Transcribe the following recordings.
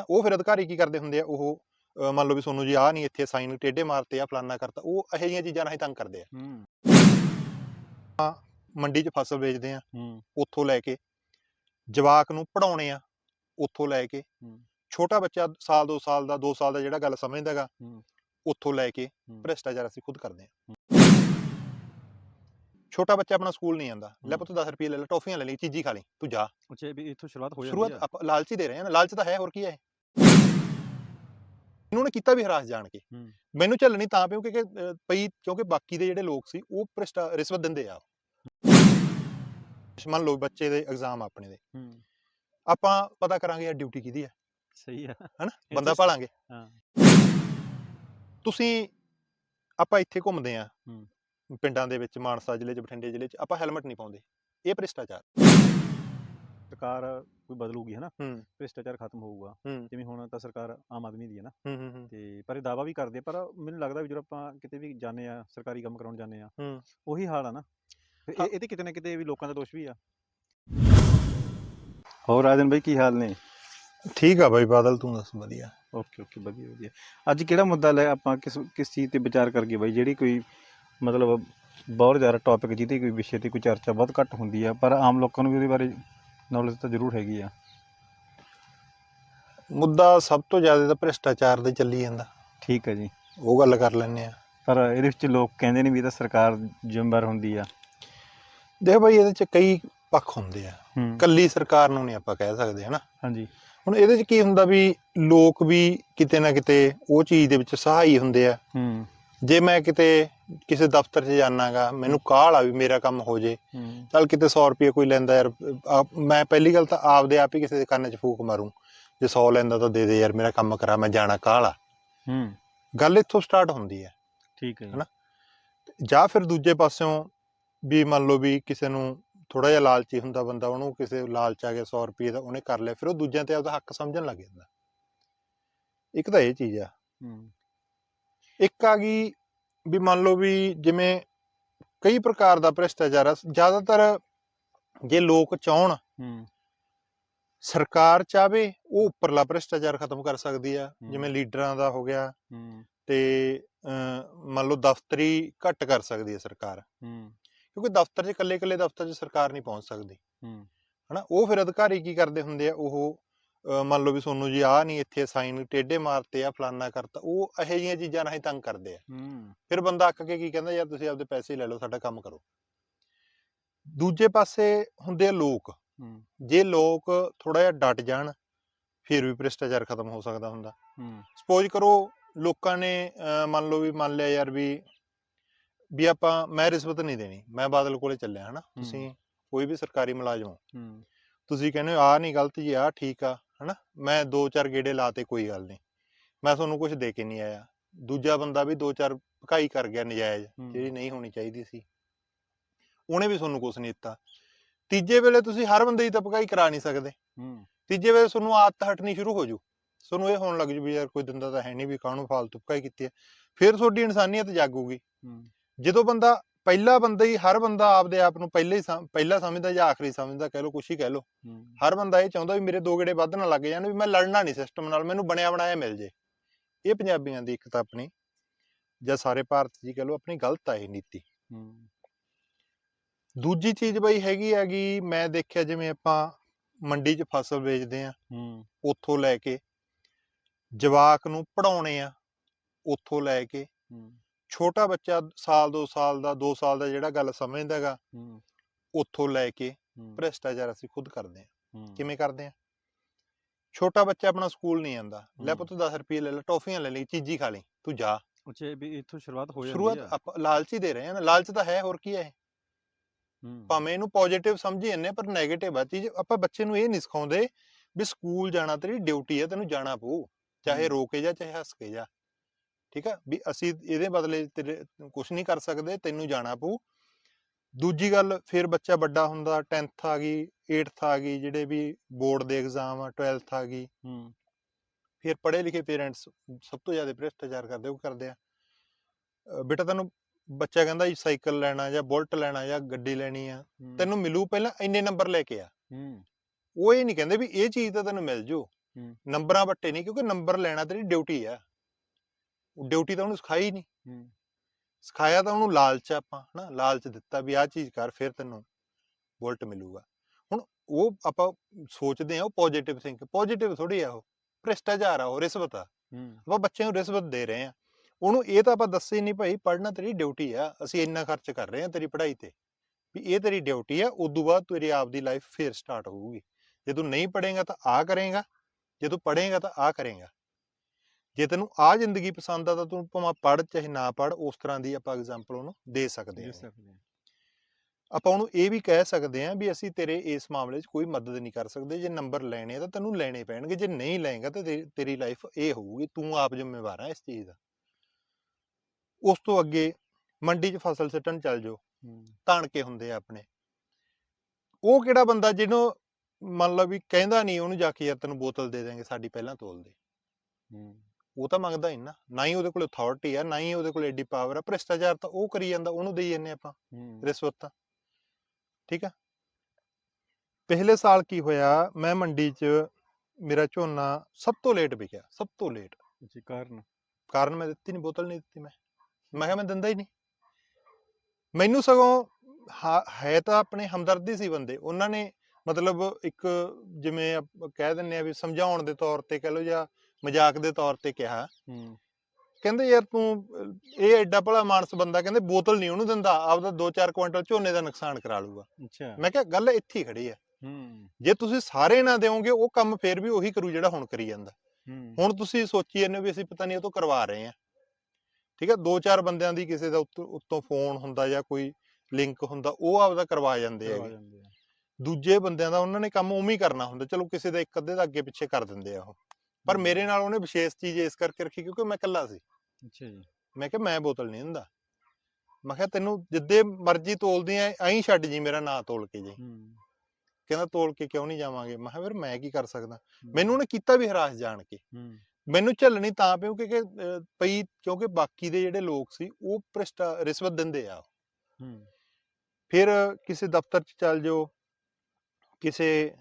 ਹਨਾ ਉਹ ਫਿਰ ਅਧਿਕਾਰੀ ਕੀ ਕਰਦੇ ਹੁੰਦੇ ਆ ਉਹ ਅਹ ਮੰਨ ਲਓ ਵੀ ਤੁਹਾਨੂੰ ਜੀ ਆਹ ਨਹੀਂ ਇੱਥੇ ਸਾਈਨ ਟੇਢੇ ਮਾਰਤੇ ਆ ਫਲਾਨਾ ਕਰਤਾ ਉਹ ਇਹੋ ਜਿਹੀਆਂ ਚੀਜ਼ਾਂ ਰਾਹੀਂ ਤੰਗ ਕਰਦੇ ਆ ਹੂੰ ਮੰਡੀ 'ਚ ਫਸਲ ਵੇਚਦੇ ਆ ਹੂੰ ਉੱਥੋਂ ਲੈ ਕੇ ਜਵਾਕ ਨੂੰ ਪੜਾਉਣੇ ਆ ਉੱਥੋਂ ਲੈ ਕੇ ਹੂੰ। ਛੋਟਾ ਬੱਚਾ ਸਾਲ 2 ਸਾਲ ਦਾ 2 ਸਾਲ ਦਾ ਜਿਹੜਾ ਗੱਲ ਸਮਝਦਾਗਾ ਹੂੰ। ਉੱਥੋਂ ਲੈ ਕੇ ਹੂੰ। ਭ੍ਰਿਸ਼ਟਾਚਾਰ ਅਸੀਂ ਖੁਦ ਕਰਦੇ ਆ ਛੋਟਾ ਬੱਚਾ ਆਪਣਾ ਸਕੂਲ ਨਹੀਂ ਜਾਂਦਾ ਲੈ ਹੂੰ। ਪੁੱਤ 10 ਰੁਪਏ ਲੈ ਲੈ ਟੌਫੀਆਂ ਲੈ ਲਈ ਚੀਜ਼ੀ ਖਾ ਲਈ ਤੂੰ ਜਾ ਅੱਛਾ ਵੀ ਇੱਥੋਂ ਸ਼ੁਰੂਆਤ ਹੋ ਜਾਂਦੀ ਸ਼ੁਰੂਆਤ ਆ ਆਪਾਂ ਲਾਲਚ ਦੇ ਰਹੇ ਹਾਂ ਨਾ ਲਾਲਚ ਤਾਂ ਹੈ ਹੋਰ ਕੀ ਹੈ ਇਹਨੂੰ ਨੇ ਕੀਤਾ ਵੀ ਹਰਾਸ ਜਾਣ ਕੇ। ਹੂੰ। ਮੈਨੂੰ ਝੱਲਣੀ ਤਾਂ ਪਿਓ ਕਿ ਪਈ ਕਿਉਂਕਿ ਬਾਕੀ ਦੇ ਜਿਹੜੇ ਲੋਕ ਸੀ ਉਹ ਭ੍ਰਿਸ਼ਟਾ ਰਿਸ਼ਵਤ ਦਿੰਦੇ ਆ। ਮੰਨ ਲਓ ਬੱਚੇ ਦੇ ਐਗਜ਼ਾਮ ਆਪਣੇ ਦੇ। ਹੂੰ। ਆਪਾਂ ਪਤਾ ਕਰਾਂਗੇ ਯਾਰ ਡਿਊਟੀ ਕਿਹਦੀ ਹੈ ਸਹੀ ਆ। ਹਨਾ? ਬੰਦਾ ਭਾਲਾਂਗੇ। ਹਾਂ। ਤੁਸੀਂ ਆਪਾਂ ਇੱਥੇ ਘੁੰਮਦੇ ਆ। ਹੂੰ। ਪਿੰਡਾਂ ਦੇ ਵਿੱਚ ਮਾਨਸਾ ਜ਼ਿਲ੍ਹੇ 'ਚ ਬਠਿੰਡੇ ਜ਼ਿਲ੍ਹੇ 'ਚ ਆਪਾਂ ਹੈਲਮਟ ਨਹੀਂ ਪਾਉਂਦੇ। ਇਹ ਭ੍ਰਿਸ਼ਟਾਚਾਰ। ਸਰਕਾਰ ਕੋਈ ਬਦਲੂਗੀ ਹੈ ਨਾ ਹੂੰ। ਭ੍ਰਿਸ਼ਟਾਚਾਰ ਖਤਮ ਹੋਊਗਾ। ਹੂੰ। ਜਿਵੇਂ ਹੁਣ ਤਾਂ ਸਰਕਾਰ ਆਮ ਆਦਮੀ ਦੀ ਹੈ ਨਾ। ਹੂੰ ਹੂੰ, ਹੂੰ। ਤੇ ਪਰ ਇਹ ਦਾਵਾ ਵੀ ਕਰਦੇ ਆ, ਪਰ ਮੈਨੂੰ ਲੱਗਦਾ ਵੀ ਜਦੋਂ ਆਪਾਂ ਕਿਤੇ ਵੀ ਜਾਂਦੇ ਆ ਸਰਕਾਰੀ ਕੰਮ ਕਰਾਉਣ ਜਾਂਦੇ ਆ ਹੂੰ। ਉਹੀ ਹਾਲ ਆ ਨਾ। ਫਿਰ ਹਾਂ। ਇਹ ਇਹਦੇ ਕਿਤੇ ਨਾ ਕਿਤੇ ਵੀ ਲੋਕਾਂ ਦਾ ਦੋਸ਼ ਵੀ ਆ। ਹੋਰ ਰਾਜਨ ਬਾਈ ਕੀ ਹਾਲ ਨੇ? ਠੀਕ ਆ ਬਾਈ ਬਾਦਲ ਤੂੰ ਦੱਸ ਵਧੀਆ। ਓਕੇ ਓਕੇ ਵਧੀਆ ਵਧੀਆ। ਅੱਜ ਕਿਹੜਾ ਮੁੱਦਾ ਲੈ ਆਪਾਂ ਕਿਸ ਕਿਸ ਚੀਜ਼ ਤੇ ਵਿਚਾਰ ਕਰਗੇ ਬਾਈ? ਜਿਹੜੀ ਕੋਈ ਮਤਲਬ ਬਹੁਤ ਜ਼ਿਆਦਾ ਟੌਪਿਕ ਜਿਹਦੇ ਕੋਈ ਵਿਸ਼ੇ ਤੇ ਕੋਈ ਚਰਚਾ ਬਹੁਤ ਘੱਟ ਹੁੰਦੀ ਆ ਪਰ ਆਮ ਲੋਕਾਂ ਨੂੰ ਵੀ ਉਹਦੇ ਬਾਰੇ ਨੌਲੇਜ ਤਾਂ ਜ਼ਰੂਰ ਹੈਗੀ ਆ। ਮੁੱਦਾ ਸਭ ਤੋਂ ਜ਼ਿਆਦਾ ਤਾਂ ਭ੍ਰਿਸ਼ਟਾਚਾਰ ਦੇ ਚੱਲੀ ਜਾਂਦਾ। ਠੀਕ ਹੈ ਜੀ। ਉਹ ਗੱਲ ਕਰ ਲੈਂਦੇ ਆ ਪਰ ਇਹਦੇ ਵਿੱਚ ਲੋਕ ਕਹਿੰਦੇ ਨੇ ਵੀ ਇਹ ਤਾਂ ਸਰਕਾਰ ਜ਼ਿੰਮੇਵਾਰ ਹੁੰਦੀ ਆ। ਦੇਖ ਬਾਈ ਇਹਦੇ 'ਚ ਕਈ ਪੱਖ ਹੁੰਦੇ ਆ। ਹੂੰ। ਕੱਲੀ ਸਰਕਾਰ ਨੂੰ ਨਹੀਂ ਆਪਾਂ ਕਹਿ ਸਕਦੇ ਹਨਾ? ਹਾਂਜੀ। ਹੁਣ ਇਹਦੇ 'ਚ ਕੀ ਹੁੰਦਾ ਵੀ ਲੋਕ ਵੀ ਕਿਤੇ ਨਾ ਕਿਤੇ ਉਹ ਚੀਜ਼ ਦੇ ਵਿੱਚ ਸਹਾਈ ਹੁੰਦੇ ਆ। ਹੂੰ। ਜੇ ਮੈਂ ਕਿਤੇ ਕਿਸੇ ਦਫ਼ਤਰ 'ਚ ਜਾਣਾਗਾ ਮੈਨੂੰ ਕਾਹਲ ਆ ਵੀ ਮੇਰਾ ਕੰਮ ਹੋ ਜੇ। ਹੂੰ। ਚੱਲ ਕਿਤੇ 100 ਰੁਪਏ ਕੋਈ ਲੈਂਦਾ ਯਾਰ ਆ- ਮੈਂ ਪਹਿਲੀ ਗੱਲ ਤਾਂ ਆਪਦੇ ਆਪ ਹੀ ਕਿਸੇ ਦੇ ਕੰਨ 'ਚ ਫੂਕ ਮਾਰੂੰ। ਜੇ 100 ਲੈਂਦਾ ਤਾਂ ਦੇ ਦੇ ਯਾਰ ਮੇਰਾ ਕੰਮ ਕਰਾ ਮੈਂ ਜਾਣਾ ਕਾਹਲ ਆ। ਹੂੰ। ਗੱਲ ਇੱਥੋਂ ਸਟਾਰਟ ਹੁੰਦੀ ਹੈ। ਠੀਕ ਹੈ ਜੀ। ਹਨਾ? ਜਾਂ ਫਿਰ ਦੂਜੇ ਪਾਸਿਓਂ ਵੀ ਮੰਨ ਲਓ ਵੀ ਕਿਸੇ ਨੂੰ ਥੋੜਾ ਜਿਹਾ ਲਾਲਚੀ ਹੁੰਦਾ ਬੰਦਾ ਉਹਨੂੰ ਕਿਸੇ ਲਾਲਚ ਆ ਗਿਆ 100 ਰੁਪਏ ਦਾ ਉਹਨੇ ਕਰ ਲਿਆ ਫਿਰ ਉਹ ਦੂਜਿਆਂ ਤੇ ਆਪਦਾ ਹੱਕ ਸਮਝਣ ਲੱਗ ਜਾਂਦਾ। ਇੱਕ ਤਾਂ ਇਹ ਚੀਜ਼ ਆ ਹੂੰ। ਇੱਕ ਆ ਗਈ ਵੀ ਮੰਨ ਲਓ ਵੀ ਜਿਵੇਂ ਕਈ ਪ੍ਰਕਾਰ ਦਾ ਭ੍ਰਿਸ਼ਟਾਚਾਰ ਆ ਜ਼ਿਆਦਾਤਰ ਜੇ ਲੋਕ ਚਾਹਣ ਸਰਕਾਰ ਚਾਵੇ ਉਹ ਉੱਪਰਲਾ ਭ੍ਰਿਸ਼ਟਾਚਾਰ ਖਤਮ ਕਰ ਸਕਦੀ ਆ। ਜਿਵੇਂ ਲੀਡਰਾਂ ਦਾ ਹੋ ਗਿਆ ਤੇ ਮੰਨ ਲਓ ਦਫ਼ਤਰੀ ਘੱਟ ਕਰ ਸਕਦੀ ਹੈ ਸਰਕਾਰ। ਕਿਉਂਕਿ ਦਫ਼ਤਰ 'ਚ ਇਕੱਲੇ ਇਕੱਲੇ ਦਫ਼ਤਰ 'ਚ ਸਰਕਾਰ ਨਹੀਂ ਪਹੁੰਚ ਸਕਦੀ। ਹਨਾ ਉਹ ਫਿਰ ਅਧਿਕਾਰੀ ਕੀ ਕਰਦੇ ਹੁੰਦੇ ਆ? ਉਹ ਮੰਨ ਲਓ ਵੀ ਤੁਹਾਨੂੰ ਜੀ ਆਹ ਨਹੀਂ ਇੱਥੇ ਸਾਈਨ ਟੇਢੇ ਮਾਰਤੇ ਆ ਫਲਾਨਾ ਕਰਤਾ ਉਹ ਇਹੋ ਜਿਹੀਆਂ ਚੀਜ਼ਾਂ ਰਾਹੀਂ ਤੰਗ ਕਰਦੇ ਆ। ਹੂੰ। ਫਿਰ ਬੰਦਾ ਅੱਕ ਕੇ ਕੀ ਕਹਿੰਦਾ ਯਾਰ ਤੁਸੀਂ ਆਪਦੇ ਪੈਸੇ ਲੈ ਲਓ ਸਾਡਾ ਕੰਮ ਕਰੋ। ਦੂਜੇ ਪਾਸੇ ਹੁੰਦੇ ਆ ਲੋਕ। ਹੂੰ। ਜੇ ਲੋਕ ਥੋੜਾ ਜਿਹਾ ਡਟ ਜਾਣ ਫਿਰ ਵੀ ਭ੍ਰਿਸ਼ਟਾਚਾਰ ਖਤਮ ਹੋ ਸਕਦਾ ਹੁੰਦਾ। ਹੂੰ। ਸਪੋਜ਼ ਕਰੋ ਲੋਕਾਂ ਨੇ ਅਹ, ਮੰਨ ਲਓ ਵੀ ਮੰਨ ਲਿਆ ਯਾਰ ਵੀ ਵੀ ਆਪਾਂ ਮੈਂ ਰਿਸ਼ਵਤ ਨਹੀਂ ਦੇਣੀ ਮੈਂ ਬਾਦਲ ਕੋਲੇ ਚੱਲਿਆ ਹਨਾ? ਤੁਸੀਂ ਕੋਈ ਵੀ ਸਰਕਾਰੀ ਮੁਲਾਜ਼ਮ ਹੋ। ਹੂੰ। ਤੁਸੀਂ ਕਹਿੰਦੇ ਹੋ ਆਹ ਨਹੀਂ ਗਲਤ ਜੀ ਆਹ ਠੀਕ ਆ। ਹਨਾ? ਮੈਂ ਦੋ ਚਾਰ ਗੇੜੇ ਲਾਤੇ ਕੋਈ ਗੱਲ ਨਹੀਂ। ਮੈਂ ਤੁਹਾਨੂੰ ਕੁਝ ਦੇ ਕੇ ਨਹੀਂ ਆਇਆ। ਦੂਜਾ ਬੰਦਾ ਵੀ ਦੋ ਚਾਰ ਭਕਾਈ ਕਰ ਗਿਆ ਨਜਾਇਜ਼। ਜਿਹੜੀ ਨਹੀਂ ਹੋਣੀ ਚਾਹੀਦੀ ਸੀ। ਉਹਨੇ ਵੀ ਤੁਹਾਨੂੰ ਕੁਝ ਨਹੀਂ ਦਿੱਤਾ। ਤੀਜੇ ਵੇਲੇ ਤੁਸੀਂ ਹਰ ਬੰਦੇ ਦੀ ਤਾਂ ਭਕਾਈ ਕਰਾ ਨਹੀਂ ਸਕਦੇ। ਤੀਜੇ ਵੇਲੇ ਤੁਹਾਨੂੰ ਆਦਤ ਹਟਣੀ ਸ਼ੁਰੂ ਹੋ ਜੂ। ਤੁਹਾਨੂੰ ਇਹ ਹੋਣ ਲੱਗ ਜੂ ਵੀ ਯਾਰ ਕੋਈ ਦਿੰਦਾ ਤਾਂ ਹੈ ਨਹੀਂ ਵੀ ਕਾਹਨੂੰ ਫਾਲਤੂ ਭਕਾਈ ਕੀਤੀ ਹੈ। ਫਿਰ ਤੁਹਾਡੀ ਇਨਸਾਨੀਅਤ ਜਾਗੂਗੀ। ਜਦੋਂ ਬੰਦਾ ਪਹਿਲਾ ਬੰਦਾ ਹੀ ਹਰ ਬੰਦਾ ਆਪਦੇ ਆਪ ਨੂੰ ਪਹਿਲੇ ਪਹਿਲਾ ਸਮਝਦਾ ਜਾਂ ਆਖਰੀ ਸਮਝਦਾ ਕਹਿ ਲਓ ਕੁਛ ਹੀ ਕਹਿ ਹੂੰ। ਹਰ ਬੰਦਾ ਇਹ ਚਾਹੁੰਦਾ ਵੀ ਮੇਰੇ ਦੋ ਗੇੜੇ ਵੱਧ ਨਾ ਲੱਗ ਜਾਣ ਵੀ ਮੈਂ ਲੜਨਾ ਨਹੀਂ ਸਿਸਟਮ ਨਾਲ ਮੈਨੂੰ ਬਣਿਆ ਬਣਾਇਆ ਮਿਲ ਜੇ। ਇਹ ਪੰਜਾਬੀਆਂ ਦੀ ਇੱਕ ਤਾਂ ਆਪਣੀ ਜਾਂ ਸਾਰੇ ਭਾਰਤ ਦੀ ਕਹਿ ਲਓ ਆਪਣੀ ਗਲਤ ਆ ਇਹ ਨੀਤੀ। ਦੂਜੀ ਚੀਜ਼ ਬਈ ਹੈਗੀ ਹੈਗੀ ਮੈਂ ਦੇਖਿਆ ਜਿਵੇਂ ਆਪਾਂ ਮੰਡੀ 'ਚ ਫਸਲ ਵੇਚਦੇ ਆ ਉੱਥੋਂ ਲੈ ਕੇ ਜਵਾਕ ਨੂੰ ਪੜਾਉਣੇ ਆ ਉੱਥੋਂ ਲੈ ਕੇ ਛੋਟਾ ਬੱਚਾ ਸਾਲ 2 ਸਾਲ ਦਾ 2 ਸਾਲ ਦਾ ਜਿਹੜਾ ਗੱਲ ਸਮਝਦਾਗਾ ਹੂੰ। ਉੱਥੋਂ ਲੈ ਕੇ ਹੂੰ। ਭ੍ਰਿਸ਼ਟਾਚਾਰ ਅਸੀਂ ਖੁਦ ਕਰਦੇ ਆ ਹੂੰ। ਕਿਵੇਂ ਕਰਦੇ ਆ ਛੋਟਾ ਬੱਚਾ ਆਪਣਾ ਸਕੂਲ ਨਹੀਂ ਜਾਂਦਾ ਲੈ ਹੂੰ। ਪੁੱਤ 10 ਰੁਪਏ ਲੈ ਲੈ ਟੌਫੀਆਂ ਲੈ ਲਈ ਚੀਜ਼ੀ ਖਾ ਲਈ ਤੂੰ ਜਾ। ਅੱਛਾ ਵੀ ਇੱਥੋਂ ਸ਼ੁਰੂਆਤ ਹੋ ਜਾਂਦੀ ਸ਼ੁਰੂਆਤ ਆ। ਆਪਾਂ ਲਾਲਚ ਹੀ ਦੇ ਰਹੇ ਆ ਨਾ ਲਾਲਚ ਤਾਂ ਹੈ ਹੋਰ ਕੀ ਹੈ? ਹੂੰ। ਭਾਵੇਂ ਇਹਨੂੰ ਪੋਜ਼ਿਟਿਵ ਸਮਝੀ ਜੰਨੇ ਪਰ 네ਗੇਟਿਵ ਆ ਚੀਜ਼ ਆਪਾਂ ਬੱਚੇ ਨੂੰ ਇਹ ਨਹੀਂ ਸਿਖਾਉਂਦੇ ਵੀ ਸਕੂਲ ਜਾਣਾ ਤੇਰੀ ਡਿਊਟੀ ਹੈ ਤੈਨੂੰ ਜਾਣਾ ਪਊ ਚਾਹੇ ਹੂੰ। ਰੋ ਕੇ ਜਾ ਚਾਹੇ ਹੱਸ ਕੇ ਜਾ। ਠੀਕ ਆ? ਵੀ ਅਸੀਂ ਇਹਦੇ ਬਦਲੇ ਤੇਰੇ ਕੁਝ ਨਹੀਂ ਕਰ ਸਕਦੇ ਤੈਨੂੰ ਜਾਣਾ ਪਊ। ਦੂਜੀ ਗੱਲ ਫਿਰ ਬੱਚਾ ਵੱਡਾ ਹੁੰਦਾ 10th ਆ ਗਈ 8th ਆ ਗਈ ਜਿਹੜੇ ਵੀ ਬੋਰਡ ਦੇ ਐਗਜ਼ਾਮ ਆ 12th ਆ ਗਈ। ਹੂੰ। ਫਿਰ ਪੜ੍ਹੇ ਲਿਖੇ ਪੇਰੈਂਟਸ ਸਭ ਤੋਂ ਜ਼ਿਆਦਾ ਭ੍ਰਿਸ਼ਟਾਚਾਰ ਕਰਦੇ ਉਹ ਕਰਦੇ ਆ। ਬੇਟਾ ਤੈਨੂੰ ਬੱਚਾ ਕਹਿੰਦਾ ਜੀ ਸਾਈਕਲ ਲੈਣਾ ਜਾਂ ਬੁਲਟ ਲੈਣਾ ਜਾਂ ਗੱਡੀ ਲੈਣੀ ਆ ਤੈਨੂੰ ਮਿਲੂ ਪਹਿਲਾਂ ਇੰਨੇ ਨੰਬਰ ਲੈ ਕੇ ਆ। ਹੂੰ। ਉਹ ਇਹ ਨਹੀਂ ਕਹਿੰਦੇ ਵੀ ਇਹ ਚੀਜ਼ ਤਾਂ ਤੈਨੂੰ ਮਿਲ ਜੂ। ਨੰਬਰਾਂ ਵੱਟੇ ਨਹੀਂ ਕਿਉਂਕਿ ਨੰਬਰ ਲੈਣਾ ਤੇਰੀ ਡਿਊਟੀ ਆ। ਡਿਊਟੀ ਤਾਂ ਉਹਨੂੰ ਸਿਖਾਈ ਹੀ ਨਹੀਂ ਹੂੰ। ਸਿਖਾਇਆ ਤਾਂ ਉਹਨੂੰ ਲਾਲਚ ਆ ਆਪਾਂ ਹਨਾ? ਲਾਲਚ ਦਿੱਤਾ ਵੀ ਆਹ ਚੀਜ਼ ਕਰ ਫਿਰ ਤੈਨੂੰ ਬੁਲਟ ਮਿਲੂਗਾ। ਹੁਣ ਉਹ ਆਪਾਂ ਸੋਚਦੇ ਆ ਉਹ ਪੋਜੀਟਿਵ ਥਿੰਕ ਪੋਜੀਟਿਵ ਥੋੜੀ ਆ ਉਹ ਭ੍ਰਿਸ਼ਟਾਚਾਰ ਆ ਉਹ ਰਿਸ਼ਵਤ ਆ। ਹੂੰ। ਆਪਾਂ ਬੱਚਿਆਂ ਨੂੰ ਰਿਸ਼ਵਤ ਦੇ ਰਹੇ ਆ ਉਹਨੂੰ ਇਹ ਤਾਂ ਆਪਾਂ ਦੱਸੇ ਨਹੀਂ ਭਾਈ ਪੜ੍ਹਨਾ ਤੇਰੀ ਡਿਊਟੀ ਆ ਅਸੀਂ ਇੰਨਾ ਖਰਚ ਕਰ ਰਹੇ ਆ ਤੇਰੀ ਪੜ੍ਹਾਈ ਤੇ ਵੀ ਇਹ ਤੇਰੀ ਡਿਊਟੀ ਆ ਉਦੋਂ ਬਾਅਦ ਤੇਰੀ ਆਪਦੀ ਲਾਈਫ ਫੇਰ ਸਟਾਰਟ ਹੋਊਗੀ। ਜੇ ਤੂੰ ਨਹੀਂ ਪੜ੍ਹੇਗਾ ਤਾਂ ਆ ਕਰੇਗਾ ਜੇ ਤੂੰ ਪੜ੍ਹੇਗਾ ਤਾਂ ਆ ਕਰੇਗਾ। ਜੇ ਤੈਨੂੰ ਆ ਜ਼ਿੰਦਗੀ ਪਸੰਦ ਆ ਤਾਂ ਤੂੰ ਭਾਵੇਂ ਪੜ੍ਹ ਚਾਹੇ ਨਾ ਪੜ੍ਹ ਉਸ ਤਰ੍ਹਾਂ ਦੀ ਆਪਾਂ ਐਗਜ਼ਾਮਪਲ ਉਹਨੂੰ ਦੇ ਸਕਦੇ ਹਾਂ। ਸਕਦੇ ਹਾਂ। ਆਪਾਂ ਉਹਨੂੰ ਇਹ ਵੀ ਕਹਿ ਸਕਦੇ ਹਾਂ ਵੀ ਅਸੀਂ ਤੇਰੇ ਇਸ ਮਾਮਲੇ 'ਚ ਕੋਈ ਮਦਦ ਨਹੀਂ ਕਰ ਸਕਦੇ ਜੇ ਨੰਬਰ ਲੈਣੇ ਆ ਤਾਂ ਤੈਨੂੰ ਲੈਣੇ ਪੈਣਗੇ ਜੇ ਨਹੀਂ ਲਏਗਾ ਤਾਂ ਤੇਰੀ- ਲਾਈਫ ਇਹ ਹੋਊਗੀ ਤੂੰ ਆਪ ਜ਼ਿੰਮੇਵਾਰ ਆ ਇਸ ਚੀਜ਼ ਦਾ। ਉਸ ਤੋਂ ਅੱਗੇ ਮੰਡੀ 'ਚ ਫਸਲ ਸਿੱਟਣ ਚੱਲ ਜਾਓ ਤਾਣਕੇ ਹੁੰਦੇ ਆ ਆਪਣੇ। ਉਹ ਕਿਹੜਾ ਬੰਦਾ ਜਿਹਨੂੰ ਮੰਨ ਲਓ ਵੀ ਕਹਿੰਦਾ ਨਹੀਂ ਉਹਨੂੰ ਜਾ ਕੇ ਯਾਰ ਤੈਨੂੰ ਬੋਤਲ ਦੇ ਦੇਣਗੇ ਸਾਡੀ ਪਹਿਲਾਂ ਤੋਲ ਦੇ ਹੂੰ। ਉਹ ਤਾਂ ਮੰਗਦਾ ਹੀ ਨਾ ਨਾ ਹੀ ਉਹਦੇ ਕੋਲ ਅਥਾਰਟੀ ਆ ਨਾ ਹੀ ਉਹਦੇ ਕੋਲ ਐਡੀ ਪਾਵਰ ਆ ਭ੍ਰਿਸ਼ਟਾਚਾਰ ਤਾਂ ਉਹ ਕਰੀ ਜਾਂਦਾ ਉਹਨੂੰ ਦੇਈ ਜਾਂਦੇ ਆਪਾਂ ਰਿਸ਼ਵਤ ਤਾਂ। ਠੀਕ ਆ? ਪਹਿਲੇ ਸਾਲ ਕੀ ਹੋਇਆ ਮੈਂ ਮੰਡੀ 'ਚ ਮੇਰਾ ਝੋਨਾ ਸਭ ਤੋਂ ਲੇਟ ਵਿਕਿਆ ਸਭ ਤੋਂ ਲੇਟ ਜੀ ਕਾਰਨ? ਕਾਰਨ ਮੈਂ ਦਿੱਤੀ ਨਹੀਂ ਬੋਤਲ ਨਹੀਂ ਦਿੱਤੀ ਮੈਂ। ਮੈਂ ਕਿਹਾ ਮੈਂ ਦਿੰਦਾ ਹੀ ਨਹੀਂ ਮੈਨੂੰ ਸਗੋਂ ਹਾ- ਤਾਂ ਆਪਣੇ ਹਮਦਰਦੀ ਸੀ ਬੰਦੇ ਉਹਨਾਂ ਨੇ ਮਤਲਬ ਇੱਕ ਜਿਵੇਂ ਕਹਿ ਦਿੰਨੇ ਆ ਵੀ ਸਮਝਾਉਣ ਦੇ ਤੌਰ ਤੇ ਕਹ ਲੋ ਜਾਂ ਮਜ਼ਾਕ ਦੇ ਤੌਰ ਤੇ ਕਿਹਾ। ਹੂੰ। ਕਹਿੰਦੇ ਯਾਰ ਤੂੰ ਇਹ ਐਡਾ ਭਲਾ ਮਾਨਸ ਬੰਦਾ ਕਹਿੰਦੇ ਬੋਤਲ ਨਹੀਂ ਉਹਨੂੰ ਦਿੰਦਾ ਆਪਦਾ 2-4 ਕੁਇੰਟਲ ਝੋਨੇ ਦਾ ਨੁਕਸਾਨ ਕਰਾ ਲੂਗਾ। ਅੱਛਾ। ਮੈਂ ਕਿਹਾ ਗੱਲ ਇੱਥੇ ਹੀ ਖੜੀ ਹੈ। ਹੂੰ। ਜੇ ਤੁਸੀਂ ਸਾਰੇ ਨਾ ਦਿਓਗੇ ਉਹ ਕੰਮ ਫੇਰ ਵੀ ਉਹੀ ਕਰੂ ਜਿਹੜਾ ਹੁਣ ਕਰੀ ਜਾਂਦਾ। ਹੂੰ। ਹੁਣ ਤੁਸੀਂ ਸੋਚੀ ਜਾਂਦੇ ਵੀ ਅਸੀਂ ਪਤਾ ਨਹੀਂ ਉਹ ਤੋਂ ਕਰਵਾ ਰਹੇ ਆ ਠੀਕ ਦੋ ਚਾਰ ਬੰਦਿਆਂ ਦੀ ਕਿਸੇ ਦਾ ਉੱਤੋਂ ਫੋਨ ਹੁੰਦਾ ਜਾਂ ਕੋਈ ਲਿੰਕ ਹੁੰਦਾ ਉਹ ਆਪਦਾ ਕਰਵਾ ਜਾਂਦੇ ਕਰਵਾ ਹੈਗੇ। ਜਾਂਦੇ ਆ। ਦੂਜੇ ਬੰਦਿਆਂ ਦਾ ਉਹਨਾਂ ਨੇ ਕੰਮ ਉਵੇਂ ਹੀ ਕਰਨਾ ਹੁੰਦਾ। ਚਲੋ ਕਿਸੇ ਦਾ ਇੱਕ ਅੱਧੇ ਦਾ ਅੱਗੇ ਪਿੱਛੇ ਕਰ ਦਿੰਦੇ ਆ ਉਹ। ਪਰ। ਮੇਰੇ ਨਾਲ ਉਹਨੇ ਵਿਸ਼ੇਸ਼ ਚੀਜ਼ ਇਸ ਕਰਕੇ ਰੱਖੀ ਕਿਉਂਕਿ ਮੈਂ ਇਕੱਲਾ ਸੀ। ਅੱਛਾ ਜੀ। ਮੈਂ ਕਿਹਾ ਮੈਂ ਬੋਤਲ ਨਹੀਂ ਦਿੰਦਾ। ਮੈਂ ਕਿਹਾ ਤੈਨੂੰ ਜਿੱਦੇ ਮਰਜ਼ੀ ਤੋਲਦੀ ਐ ਐਂ ਛੱਡ ਜੀ ਮੇਰਾ ਨਾਂ ਤੋਲ ਕੇ ਜੀ। ਹੂੰ। ਕਹਿੰਦਾ ਤੋਲ ਕੇ ਕਿਉਂ ਨਹੀਂ ਜਾਵਾਂਗੇ? ਮੈਂ ਕਿਹਾ ਫਿਰ ਮੈਂ ਕੀ ਕਰ ਸਕਦਾ? ਮੈਨੂੰ ਉਹਨੇ ਕੀਤਾ ਵੀ ਹਰਾਸ ਜਾਣ ਕੇ। ਹੂੰ। ਮੈਨੂੰ ਝੱਲਣੀ ਤਾਂ ਪਿਓ ਕਿ ਪਈ ਕਿਉਂਕਿ ਬਾਕੀ ਦੇ ਜਿਹੜੇ ਲੋਕ ਸੀ ਉਹ ਭ੍ਰਿਸ਼ਟਾ ਰਿਸ਼ਵਤ ਦਿੰਦੇ ਆ ਹੂੰ। ਫਿਰ ਕਿਸੇ ਦਫ਼ਤਰ 'ਚ ਚੱਲ ਜਾਓ ਕਿਸੇ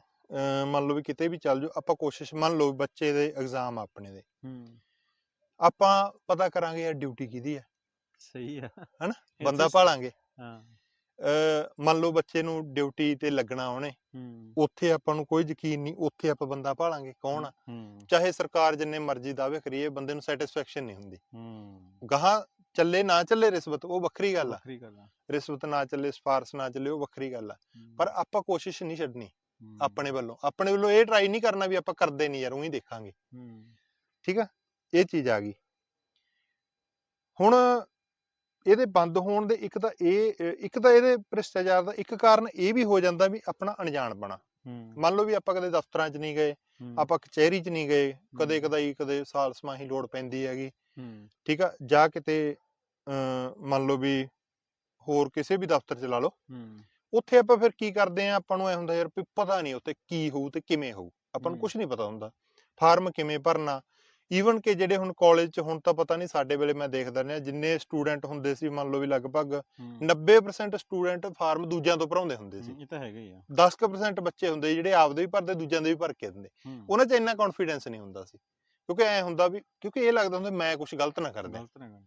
ਮੰਨ ਲਓ ਵੀ ਕਿਤੇ ਵੀ ਚੱਲ ਜਾਓ ਆਪਾਂ ਕੋਸ਼ਿਸ਼ ਮੰਨ ਲਓ ਬੱਚੇ ਦੇ ਐਗਜ਼ਾਮ ਆਪਣੇ ਦੇ। ਹੂੰ। ਆਪਾਂ ਪਤਾ ਕਰਾਂਗੇ ਯਾਰ ਡਿਊਟੀ ਕਿਹਦੀ ਹੈ ਸਹੀ ਆ। ਹਨਾ? ਬੰਦਾ ਭਾਲਾਂਗੇ। ਹਾਂ। ਮੰਨ ਲਓ ਬੱਚੇ ਨੂੰ ਡਿਊਟੀ ਤੇ ਲੱਗਣਾ ਉਹਨੇ ਹੂੰ। ਉੱਥੇ ਆਪਾਂ ਨੂੰ ਕੋਈ ਯਕੀਨ ਨਹੀਂ ਉੱਥੇ ਆਪਾਂ ਬੰਦਾ ਭਾਲਾਂਗੇ। ਕੌਣ ਆ? ਹੂੰ। ਚਾਹੇ ਸਰਕਾਰ ਜਿੰਨੇ ਮਰਜ਼ੀ ਦਾਅਵੇ ਕਰੀਏ ਬੰਦੇ ਨੂੰ ਸੈਟੀਸਫੈਕਸ਼ਨ ਨਹੀਂ ਹੁੰਦੀ। ਹੂੰ। ਗਾਹਾਂ ਚੱਲੇ ਨਾ ਚੱਲੇ ਰਿਸ਼ਵਤ ਉਹ ਵੱਖਰੀ ਗੱਲ ਆ। ਵੱਖਰੀ ਗੱਲ ਆ। ਰਿਸ਼ਵਤ ਨਾ ਚੱਲੇ ਸਿਫਾਰਸ਼ ਨਾ ਚੱਲੇ ਉਹ ਵੱਖਰੀ ਗੱਲ ਆ। ਪਰ ਆਪਾਂ ਕੋਸ਼ਿਸ਼ ਨਹੀਂ ਛੱਡਣੀ। ਆਪਣੇ ਵੱਲੋਂ। ਆਪਣੇ ਵੱਲੋਂ ਇਹ ਟਰਾਈ ਨਹੀਂ ਕਰਨਾ ਵੀ ਆਪਾਂ ਕਰਦੇ ਨਹੀਂ ਯਾਰ ਉਹੀ ਦੇਖਾਂਗੇ। ਹੂੰ। ਠੀਕ ਆ? ਇਹ ਚੀਜ਼ ਆ ਗਈ। ਹੁਣ ਇਹਦੇ ਬੰਦ ਹੋਣ ਦੇ ਇੱਕ ਤਾਂ ਇਹ ਇੱਕ ਤਾਂ ਇਹਦੇ ਭ੍ਰਿਸ਼ਟਾਚਾਰ ਦਾ ਇੱਕ ਕਾਰਨ ਇਹ ਵੀ ਹੋ ਜਾਂਦਾ ਵੀ ਆਪਣਾ ਅਣਜਾਣਪਣਾ ਹੂੰ। ਮੰਨ ਲਓ ਵੀ ਆਪਾਂ ਕਦੇ ਦਫ਼ਤਰਾਂ 'ਚ ਨਹੀਂ ਗਏ ਆਪਾਂ ਕਚਹਿਰੀ 'ਚ ਨਹੀਂ ਗਏ ਕਦੇ ਹੂੰ। ਕਦਾਈ ਕਦੇ ਸਾਲ ਸਮਾਹੀ ਲੋੜ ਪੈਂਦੀ ਹੈਗੀ। ਠੀਕ ਆ? ਜਾਂ ਕਿਤੇ ਮੰਨ ਲਓ ਵੀ ਹੋਰ ਕਿਸੇ ਵੀ ਦਫ਼ਤਰ 'ਚ ਲਾ ਲਓ। ਉੱਥੇ ਆਪਾਂ ਫਿਰ ਕੀ ਕਰਦੇ ਆ ਆਪਾਂ ਨੂੰ ਐ ਹੁੰਦਾ ਯਾਰ ਵੀ ਪਤਾ ਨਹੀਂ ਉੱਥੇ ਕੀ ਹੋਊ ਤੇ ਕਿਵੇਂ ਹੋਊ। ਆਪਾਂ ਨੂੰ। ਕੁਝ ਨਹੀਂ ਪਤਾ ਹੁੰਦਾ। ਫਾਰਮ ਕਿਵੇਂ ਭਰਨਾ? ਈਵਨ ਕਿ ਜਿਹੜੇ ਹੁਣ ਕਾਲਜ 'ਚ ਹੁਣ ਤਾਂ ਪਤਾ ਨਹੀਂ ਸਾਡੇ ਵੇਲੇ ਮੈਂ ਦੇਖਦਾ ਰਿਹਾ ਜਿੰਨੇ ਸਟੂਡੈਂਟ ਹੁੰਦੇ ਸੀ ਮੰਨ ਲਓ ਵੀ ਲਗਭਗ ਹੂੰ। 90% ਸਟੂਡੈਂਟ ਫਾਰਮ ਦੂਜਿਆਂ ਤੋਂ ਭਰਾਉਂਦੇ ਹੁੰਦੇ ਸੀ। ਇਹ ਤਾਂ ਹੈਗਾ ਹੀ ਆ। 10% ਬੱਚੇ ਹੁੰਦੇ ਜਿਹੜੇ ਆਪਦੇ ਵੀ ਭਰਦੇ ਦੂਜਿਆਂ ਦੇ ਵੀ ਭਰ ਕੇ ਦਿੰਦੇ। ਉਹਨਾਂ 'ਚ ਇੰਨਾ ਕੌਨਫੀਡੈਂਸ ਨਹੀਂ ਹੁੰਦਾ ਸੀ। ਕਿਉਂਕਿ ਐ ਹੁੰਦਾ ਵੀ ਕਿਉਂਕਿ ਇਹ ਲੱਗਦਾ ਹੁੰਦਾ ਮੈਂ ਕੁਝ ਗਲਤ ਨਾ ਕਰ ਦਿਆਂ। ਗਲਤ ਨਾ ਕਰਨਾ